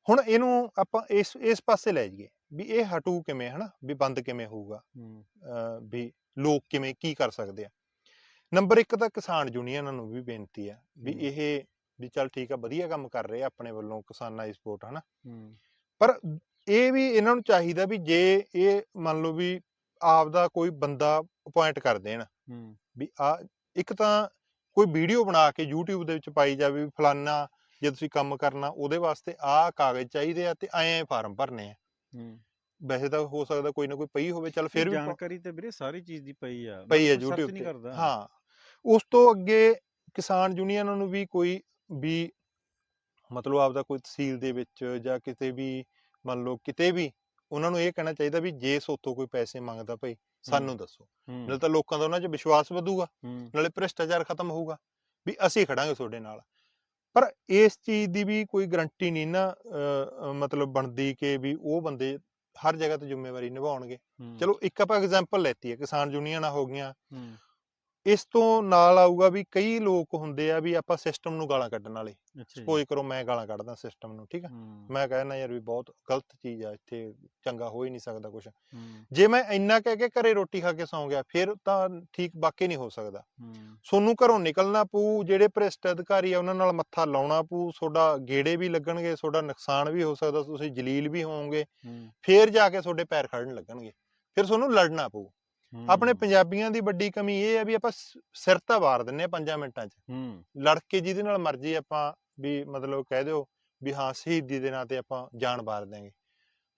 ਹੁਣ ਇਹਨੂੰ ਆਪਾਂ ਇਸ ਇਸ ਪਾਸੇ ਲੈ ਜਾਈਏ ਵੀ ਇਹ ਹਟੂ ਕਿਵੇਂ ਹਨਾ? ਵੀ ਬੰਦ ਕਿਵੇਂ ਹੋਊਗਾ? ਅਹ ਵੀ ਲੋਕ ਕਿਵੇਂ ਕੀ ਕਰ ਸਕਦੇ ਆ? ਨੰਬਰ 1 ਤਾਂ ਕਿਸਾਨ ਯੂਨੀਅਨਾਂ ਨੂੰ ਵੀ ਬੇਨਤੀ ਆ ਵੀ। ਇਹ ਵੀ ਚੱਲ ਠੀਕ ਆ ਵਧੀਆ ਕੰਮ ਕਰ ਰਹੇ ਆ ਆਪਣੇ ਵੱਲੋਂ ਕਿਸਾਨਾਂ ਦੀ ਸਪੋਰਟ ਹਨਾ? ਪਰ ਇਹ ਵੀ ਇਹਨਾਂ ਨੂੰ ਚਾਹੀਦਾ ਵੀ ਜੇ ਇਹ ਮੰਨ ਲਓ ਵੀ ਆਪਦਾ ਕੋਈ ਬੰਦਾ ਅਪਾਇੰਟ ਕਰ ਦੇਣ ਵੀ ਆ ਇੱਕ ਤਾਂ ਕੋਈ ਵੀਡੀਓ ਬਣਾ ਕੇ YouTube ਦੇ ਵਿੱਚ ਪਾਈ ਜਾਵੇ ਵੀ ਫਲਾਨਾ ਜੇ ਤੁਸੀਂ ਕੰਮ ਕਰਨਾ ਉਹਦੇ ਵਾਸਤੇ ਆਹ ਕਾਗਜ਼ ਚਾਹੀਦੇ ਆ ਤੇ ਐਂ ਫਾਰਮ ਭਰਨੇ ਆ। ਹੂੰ। ਵੈਸੇ ਤਾਂ ਹੋ ਸਕਦਾ ਕੋਈ ਨਾ ਕੋਈ ਪਈ ਹੋਵੇ ਚੱਲ ਫਿਰ ਵੀ ਜਾਣਕਾਰੀ ਤੇ ਵੀਰੇ ਸਾਰੀ ਚੀਜ਼ ਦੀ ਪਈ ਆ। ਪਈ search YouTube ਤੇ। ਹਾਂ ਉਸ ਤੋਂ ਅੱਗੇ ਕਿਸਾਨ ਯੂਨੀਅਨਾਂ ਨੂੰ ਵੀ ਕੋਈ ਵੀ ਮਤਲਬ ਆਪਦਾ ਕੋਈ ਤਹਿਸੀਲ ਦੇ ਵਿੱਚ ਜਾਂ ਕਿਤੇ ਵੀ ਮੰਨ ਲਓ ਕਿਤੇ ਵੀ ਉਹਨਾਂ ਨੂੰ ਇਹ ਕਹਿਣਾ ਚਾਹੀਦਾ ਵੀ ਜੇ ਸੋਤੋਂ ਕੋਈ ਪੈਸੇ ਮੰਗਦਾ ਭਾਈ ਸਾਨੂੰ ਦੱਸੋ। ਨਾਲੇ ਤਾਂ ਲੋਕਾਂ ਦਾ ਉਹਨਾਂ 'ਚ ਵਿਸ਼ਵਾਸ ਵਧੂਗਾ ਨਾਲੇ ਭ੍ਰਿਸ਼ਟਾਚਾਰ ਖਤਮ ਹੋਊਗਾ ਵੀ ਅਸੀਂ ਖੜਾਂਗੇ ਤੁਹਾਡੇ ਨਾਲ। ਪਰ ਇਸ ਚੀਜ਼ ਦੀ ਵੀ ਕੋਈ ਗਰੰਟੀ ਨਹੀਂ ਨਾ ਮਤਲਬ ਬਣਦੀ ਕਿ ਵੀ ਉਹ ਬੰਦੇ ਹਰ ਜਗ੍ਹਾ ਤੇ ਜ਼ਿੰਮੇਵਾਰੀ ਨਿਭਾਉਣਗੇ। ਚਲੋ ਇੱਕ ਆਪਾਂ ਐਗਜ਼ਾਮਪਲ ਲੈਤੀ ਹੈ ਕਿਸਾਨ ਯੂਨੀਅਨਾਂ ਹੋ ਗਈਆਂ। ਇਸ ਤੋਂ ਨਾਲ ਆਊਗਾ ਵੀ ਕਈ ਲੋਕ ਹੁੰਦੇ ਆ ਵੀ ਆਪਾਂ ਸਿਸਟਮ ਨੂੰ ਗਾਲਾਂ ਕੱਢਣ ਵਾਲੇ। ਸਪੋਜ਼ ਕਰੋ ਮੈਂ ਗਾਲਾਂ ਕੱਢਦਾ ਸਿਸਟਮ ਨੂੰ ਠੀਕ ਆ? ਮੈਂ ਕਹਿੰਦਾ ਯਾਰ ਵੀ ਬਹੁਤ ਗਲਤ ਚੀਜ਼ ਆ ਇੱਥੇ ਚੰਗਾ ਹੋ ਹੀ ਨਹੀਂ ਸਕਦਾ ਕੁਝ ਜੇ ਮੈਂ ਇੰਨਾ ਕਹਿ ਕੇ ਘਰੇ ਰੋਟੀ ਖਾ ਕੇ ਸੌਂ ਗਿਆ ਫਿਰ ਤਾਂ ਠੀਕ ਵਾਕਈ ਨਹੀਂ ਹੋ ਸਕਦਾ। ਸੋਨੂੰ ਘਰੋਂ ਨਿਕਲਣਾ ਪਊ ਜਿਹੜੇ ਭ੍ਰਿਸ਼ਟ ਅਧਿਕਾਰੀ ਆ ਉਹਨਾਂ ਨਾਲ ਮੱਥਾ ਲਾਉਣਾ ਪਊ ਤੁਹਾਡਾ ਗੇੜੇ ਵੀ ਲੱਗਣਗੇ ਤੁਹਾਡਾ ਨੁਕਸਾਨ ਵੀ ਹੋ ਸਕਦਾ ਤੁਸੀਂ ਜਲੀਲ ਵੀ ਹੋਵੋਗੇ। ਫੇਰ ਜਾ ਕੇ ਤੁਹਾਡੇ ਪੈਰ ਖੜਨ ਲੱਗਣਗੇ। ਫਿਰ ਤੁਹਾਨੂੰ ਲੜਨਾ ਪਊ। ਆਪਣੇ ਹੂੰ, ਪੰਜਾਬੀਆਂ ਦੀ ਵੱਡੀ ਕਮੀ ਇਹ ਆ ਵੀ ਆਪਾਂ ਸਿਰ ਤਾਂ ਵਾਰ ਦਿੰਨੇ ਆ ਪੰਜਾਂ ਮਿੰਟਾਂ 'ਚ। ਹੂੰ। ਲੜ ਕੇ ਜਿਹਦੇ ਨਾਲ ਮਰਜ਼ੀ ਆਪਾਂ ਵੀ ਮਤਲਬ ਕਹਿ ਦਿਓ ਵੀ ਹਾਂ ਸ਼ਹੀਦੀ ਦੇ ਨਾਂ ਤੇ ਆਪਾਂ ਜਾਨ ਵਾਰ ਦਿਆਂਗੇ।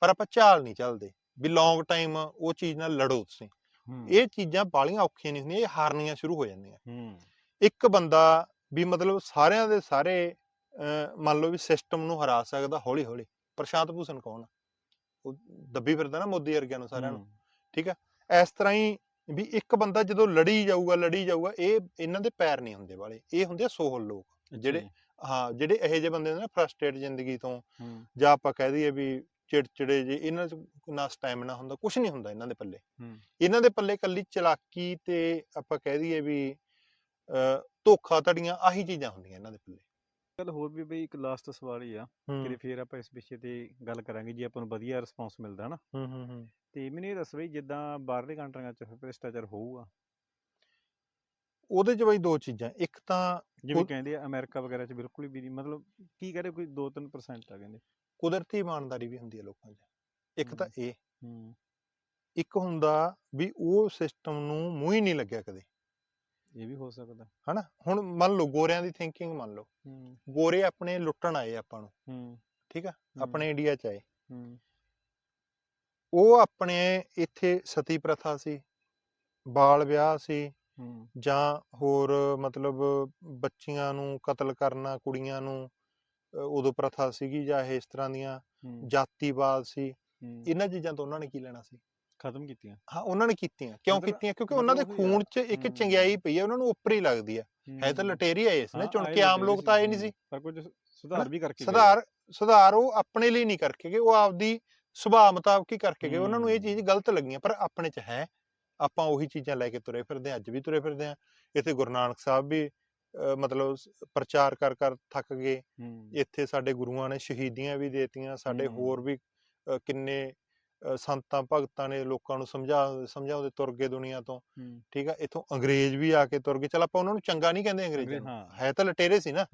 ਪਰ ਆਪਾਂ ਝਾਲ ਨਹੀਂ ਚੱਲਦੇ ਵੀ ਲੌਂਗ ਟਾਈਮ ਉਹ ਚੀਜ਼ ਨਾਲ ਲੜੋ ਤੁਸੀਂ। ਹੂੰ, ਇਹ ਚੀਜ਼ਾਂ ਬਾਲੀਆਂ ਔਖੀਆਂ ਨਹੀਂ ਹੁੰਦੀਆਂ ਇਹ ਹਾਰਨੀਆਂ ਸ਼ੁਰੂ ਹੋ ਜਾਂਦੀਆਂ। ਹੂੰ। ਇੱਕ ਬੰਦਾ ਵੀ ਮਤਲਬ ਸਾਰਿਆਂ ਦੇ ਸਾਰੇ ਮੰਨ ਲਓ ਵੀ ਸਿਸਟਮ ਨੂੰ ਹਰਾ ਸਕਦਾ ਹੌਲੀ ਹੌਲੀ ਪ੍ਰਸ਼ਾਂਤ ਭੂਸ਼ਣ ਕੌਣ ਆ? ਉਹ ਦੱਬੀ ਫਿਰਦਾ ਨਾ ਮੋਦੀ ਵਰਗਿਆਂ ਨੂੰ ਸਾਰਿਆਂ ਨੂੰ। ਹੂੰ, ਇਸ ਤਰ੍ਹਾਂ ਹੀ ਵੀ ਇੱਕ ਬੰਦਾ ਜਦੋਂ ਲੜੀ ਜਾਊਗਾ ਲੜੀ ਜਾਊਗਾ ਇਹ ਇਹਨਾਂ ਦੇ ਪੈਰ ਨਹੀਂ ਹੁੰਦੇ ਵਾਲੇ ਇਹ ਹੁੰਦੇ ਸੋਹਲ ਲੋਕ ਜਿਹੜੇ ਹਾਂ ਜਿਹੜੇ ਇਹੋ ਜਿਹੇ ਬੰਦੇ ਹੁੰਦੇ ਨਾ ਫਰਸਟ੍ਰੇਟ ਜ਼ਿੰਦਗੀ ਤੋਂ ਜਾਂ ਆਪਾਂ ਕਹਿ ਦਈਏ ਵੀ ਚਿੜਚਿੜੇ ਜੇ ਇਹਨਾਂ 'ਚ ਨਾ ਸਟੈਮਿਨਾ ਹੁੰਦਾ ਕੁਝ ਨਹੀਂ ਹੁੰਦਾ ਇਹਨਾਂ ਦੇ ਪੱਲੇ। ਇਹਨਾਂ ਦੇ ਪੱਲੇ ਕੱਲੀ ਚਲਾਕੀ ਤੇ ਆਪਾਂ ਕਹਿ ਦਈਏ ਵੀ ਧੋਖਾ ਧੜੀਆਂ ਆਹੀ ਚੀਜ਼ਾਂ ਹੁੰਦੀਆਂ ਇਹਨਾਂ ਦੇ ਪੱਲੇ। ਗੱਲ ਹੋਰ ਵੀ ਬਈ ਇੱਕ ਲਾਸਟ ਸਵਾਲ ਹੀ ਆ ਕਿ ਫੇਰ ਆਪਾਂ ਇਸ ਵਿਸ਼ੇ ਤੇ ਗੱਲ ਕਰਾਂਗੇ ਜੇ ਆਪਾਂ ਨੂੰ ਵਧੀਆ ਰਿਸਪੌਂਸ ਮਿਲਦਾ ਹਨਾ। ਹੂੰ ਹੂੰ ਹੂੰ। ਤੇ ਮੈਨੂੰ ਇਹ ਦੱਸ ਬਈ ਜਿੱਦਾਂ ਬਾਹਰਲੇ ਕੰਟਰੀਆਂ 'ਚ ਭ੍ਰਿਸ਼ਟਾਚਾਰ ਹੋਊਗਾ। ਉਹਦੇ 'ਚ ਬਈ ਦੋ ਚੀਜ਼ਾਂ ਇੱਕ ਤਾਂ ਜਿਵੇਂ ਕਹਿੰਦੇ ਆ ਅਮਰੀਕਾ ਵਗੈਰਾ 'ਚ ਬਿਲਕੁਲ ਵੀ ਨਹੀਂ ਮਤਲਬ ਕੀ ਕਰੇ ਕੋਈ 2-3% ਆ ਕਹਿੰਦੇ। ਕੁਦਰਤੀ ਇਮਾਨਦਾਰੀ ਵੀ ਹੁੰਦੀ ਹੈ ਲੋਕਾਂ 'ਚ ਇੱਕ ਤਾਂ ਇਹ। ਇੱਕ ਹੁੰਦਾ ਵੀ ਉਹ ਸਿਸਟਮ ਨੂੰ ਮੂੰਹ ਹੀ ਨਹੀਂ ਲੱਗਿਆ ਕਦੇ। ਇਹ ਵੀ ਹੋ ਸਕਦਾ। ਹਨਾ? ਹੁਣ ਮੰਨ ਲਓ ਗੋਰਿਆਂ ਦੀ ਥਿੰਕਿੰਗ ਮੰਨ ਲਓ। ਹੂੰ। ਗੋਰੇ ਆਪਣੇ ਲੁੱਟਣ ਆਏ ਆਪਾਂ ਨੂੰ। ਹੂੰ। ਠੀਕ ਆ? ਆਪਣੇ ਇੰਡੀਆ 'ਚ ਆਏ। ਹੂੰ। ਉਹ ਆਪਣੇ ਇੱਥੇ ਸਤੀ ਪ੍ਰਥਾ ਸੀ ਬਾਲ ਵਿਆਹ ਸੀ ਹੂੰ। ਜਾਂ ਹੋਰ ਮਤਲਬ ਬੱਚੀਆਂ ਨੂੰ ਕਤਲ ਕਰਨਾ ਕੁੜੀਆਂ ਨੂੰ ਉਦੋਂ ਪ੍ਰਥਾ ਸੀਗੀ ਜਾਂ ਇਸ ਤਰ੍ਹਾਂ ਦੀਆਂ ਜਾਤੀਵਾਦ ਸੀ। ਇਹਨਾਂ ਚੀਜ਼ਾਂ ਤੋਂ ਉਹਨਾਂ ਨੇ ਕੀ ਲੈਣਾ ਸੀ? ਖਤਮ ਕੀਤੀਆਂ। ਹਾਂ ਉਹਨਾਂ ਨੇ ਕੀਤੀਆਂ। ਕਿਉਂ ਮਤਲਬ- ਕੀਤੀਆਂ? ਕਿਉਂਕਿ ਉਹਨਾਂ ਦੇ ਮਤਲਬ ਉਹੀ ਆ, ਖੂਨ 'ਚ ਇੱਕ ਹੂੰ। ਚੰਗਿਆਈ ਪਈ ਹੈ ਉਹਨਾਂ ਨੂੰ ਉੱਪਰ ਹੀ ਲੱਗਦੀ ਹੈ। ਹੈ। ਤਾਂ ਲਟੇਰੀ ਆਏ ਇਸ ਨੇ ਹਾਂ, ਚੁਣ ਆਏ ਕੇ ਆਮ ਲੁਟੇਰੇ ਲੋਕ ਤਾਂ ਆਏ ਨਹੀਂ ਸੀ। ਪਰ ਕੁਝ ਸੁਧਾਰ ਵੀ ਕਰਕੇ ਗਏ। ਸੁਧਾਰ ਸੁਧਾਰ ਉਹ ਆਪਣੇ ਲਈ ਨਹੀਂ ਕਰਕੇ ਗਏ ਉਹ ਆਪਦੀ ਸੁਭਾਅ ਮੁਤਾਬਕ ਹੀ ਕਰਕੇ ਗਏ। ਉਹਨਾਂ ਨੂੰ ਇਹ ਹੂੰ। ਚੀਜ਼ ਗਲਤ ਲੱਗੀਆਂ ਪਰ ਆਪਣੇ 'ਚ ਹੈ। ਆਪਾਂ ਉਹੀ ਚੀਜ਼ਾਂ ਲੈ ਕੇ ਤੁਰੇ ਫਿਰਦੇ ਹਾਂ ਅੱਜ ਵੀ ਤੁਰੇ ਫਿਰਦੇ ਹਾਂ। ਇੱਥੇ ਗੁਰੂ ਨਾਨਕ ਸਾਹਿਬ ਵੀ ਮਤਲਬ ਸ- ਪ੍ਰਚਾਰ ਕਰ ਕਰ ਥੱਕ ਗਏ। ਹੂੰ। ਇੱਥੇ ਸਾਡੇ ਗੁਰੂਆਂ ਨੇ ਸ਼ਹੀਦੀਆਂ ਵੀ ਦੇਤੀਆਂ ਸਾਡੇ ਹੂੰ। ਹੋਰ ਵੀ ਕਿੰਨੇ ਸੰਤਾਂ ਭਗਤਾਂ ਨੇ ਲੋਕਾਂ ਨੂੰ ਸਮਝਾ ਸਮਝਾਉਂਦੇ ਤੁਰ ਗਏ ਦੁਨੀਆ ਤੋਂ। ਠੀਕ ਆ ਇੱਥੋਂ ਅੰਗਰੇਜ਼ ਵੀ ਆ ਕੇ ਤੁਰ ਗਏ। ਚਲ ਆਪਾਂ ਉਹਨਾਂ ਨੂੰ ਚੰਗਾ ਨਹੀਂ ਕਹਿੰਦੇ ਅੰਗਰੇਜ਼ਾਂ ਨੂੰ। ਹਾਂ। ਤਾਂ ਲਟੇਰੇ ਸੀ ਨਾ।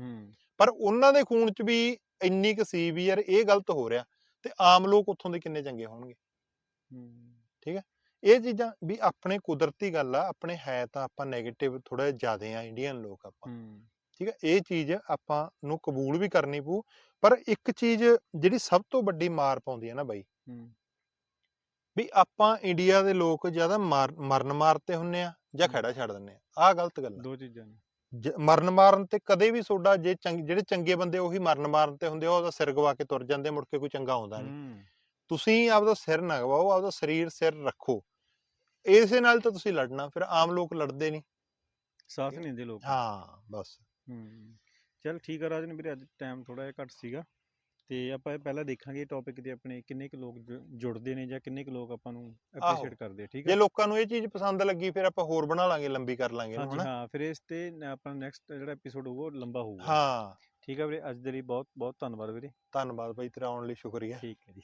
ਪਰ ਉਹਨਾਂ ਦੇ ਖੂਨ 'ਚ ਵੀ ਇੰਨੀ ਕੁ ਸੀ ਵੀ ਯਾਰ ਇਹ ਗਲਤ ਹੋ ਰਿਹਾ ਤੇ ਆਮ ਲੋਕ ਉੱਥੋਂ ਦੇ ਕਿੰਨੇ ਚੰਗੇ ਹੋਣਗੇ। ਹੂੰ। ਇਹ ਚੀਜ਼ਾਂ ਵੀ ਆਪਣੇ ਕੁਦਰਤੀ ਗੱਲ ਆ ਆਪਣੇ ਹੈ ਤਾਂ ਆਪਾਂ 네ਗੇਟਿਵ ਥੋੜਾ ਜ਼ਿਆਦਾ ਆ ਇੰਡੀਅਨ ਲੋਕ ਆਪਾਂ। ਠੀਕ ਹੈ ਇਹ ਚੀਜ਼ ਆਪਾਂ ਨੂੰ ਕਬੂਲ ਵੀ ਕਰਨੀ ਪਊ। ਪਰ ਇੱਕ ਚੀਜ਼ ਜਿਹੜੀ ਸਭ ਤੋਂ ਵੱਡੀ ਮਾਰ ਪਾਉਂਦੀ ਹੈ ਨਾ ਬਾਈ ਵੀ ਆਪਾਂ ਇੰਡੀਆ ਦੇ ਲੋਕ ਜ਼ਿਆਦਾ ਮਰਨ ਮਾਰਤੇ ਹੁੰਨੇ ਆ ਜਾਂ। ਖੜਾ ਛੱਡ ਦਿੰਨੇ ਆ। ਆਹ ਗਲਤ ਗੱਲ ਆ। ਦੋ ਚੀਜ਼ਾਂ ਨੇ। ਜ- ਮਰਨ ਮਾਰਨ ਤੇ ਕਦੇ ਵੀ ਤੁਹਾਡਾ ਜੇ ਚੰਗ- ਜਿਹੜੇ ਚੰਗੇ ਬੰਦੇ ਉਹੀ ਮਰਨ ਮਾਰਨ ਤੇ ਹੁੰਦੇ ਆ ਉਹਦਾ ਸਿਰ ਗਵਾ ਕੇ ਤੁਰ ਜਾਂਦੇ ਮੁੜ ਕੇ ਕੋਈ ਚੰਗਾ ਆਉਂਦਾ ਨਹੀਂ ਹੂੰ। ਤੁਸੀਂ ਆਪਦਾ ਸਿਰ ਨਾ ਗਵਾਓ ਆਪਦਾ ਸਰੀਰ ਸਿਰ ਰੱਖੋ। ਇਸੇ ਨਾਲ ਤਾਂ ਤੁਸੀਂ ਲੜਨਾ ਫਿਰ ਆਮ ਲੋਕ ਲੜਦੇ ਨਹੀਂ ਸਾਥ ਨਹੀਂ ਦਿੰਦੇ ਲੋਕ। ਹਾਂ ਬਸ। ਹੂੰ। ਚਲ ਠੀਕ ਆ ਰਾਜਨ ਵੀਰੇ ਅੱਜ ਟਾਈਮ ਥੋੜਾ ਜਿਹਾ ਘੱਟ ਸੀਗਾ। ਤੇ ਆਪਾਂ ਇਹ ਪਹਿਲਾਂ ਦੇਖਾਂਗੇ ਟੌਪਿਕ ਤੇ ਆਪਣੇ ਕਿੰਨੇ ਕੁ ਲੋਕ ਜੁ- ਜੁੜਦੇ ਨੇ ਜਾਂ ਕਿੰਨੇ ਕੁ ਲੋਕ ਆਪਾਂ ਨੂੰ ਐਪਰੀਸ਼ੀਏਟ ਕਰਦੇ ਆ ਠੀਕ ਜੇ ਹੈ ਲੋਕਾਂ ਨੂੰ ਇਹ ਚੀਜ਼ ਪਸੰਦ ਲੱਗੀ ਫਿਰ ਆਪਾਂ ਹੋਰ ਬਣਾ ਲਾਂਗੇ ਲੰਬੀ ਕਰ ਲਾਂਗੇ ਇਹਨੂੰ ਹਾਂਜੀ ਹਨਾ? ਹਾਂ ਫਿਰ ਇਸ ਤੇ ਨ- ਆਪਣਾ ਨੈਕਸਟ ਜਿਹੜਾ ਐਪੀਸੋਡ ਹੋਊਗਾ ਉਹ ਲੰਬਾ ਹੋਊਗਾ। ਹਾਂ। ਠੀਕ ਹੈ ਵੀਰੇ ਅੱਜ ਦੇ ਲਈ ਬਹੁਤ ਬਹੁਤ ਧੰਨਵਾਦ ਵੀਰੇ। ਧੰਨਵਾਦ ਬਾਈ ਤੇਰਾ ਆਉਣ ਲਈ ਸ਼ੁਕਰੀਆ। ਠੀਕ ਹੈ ਜੀ।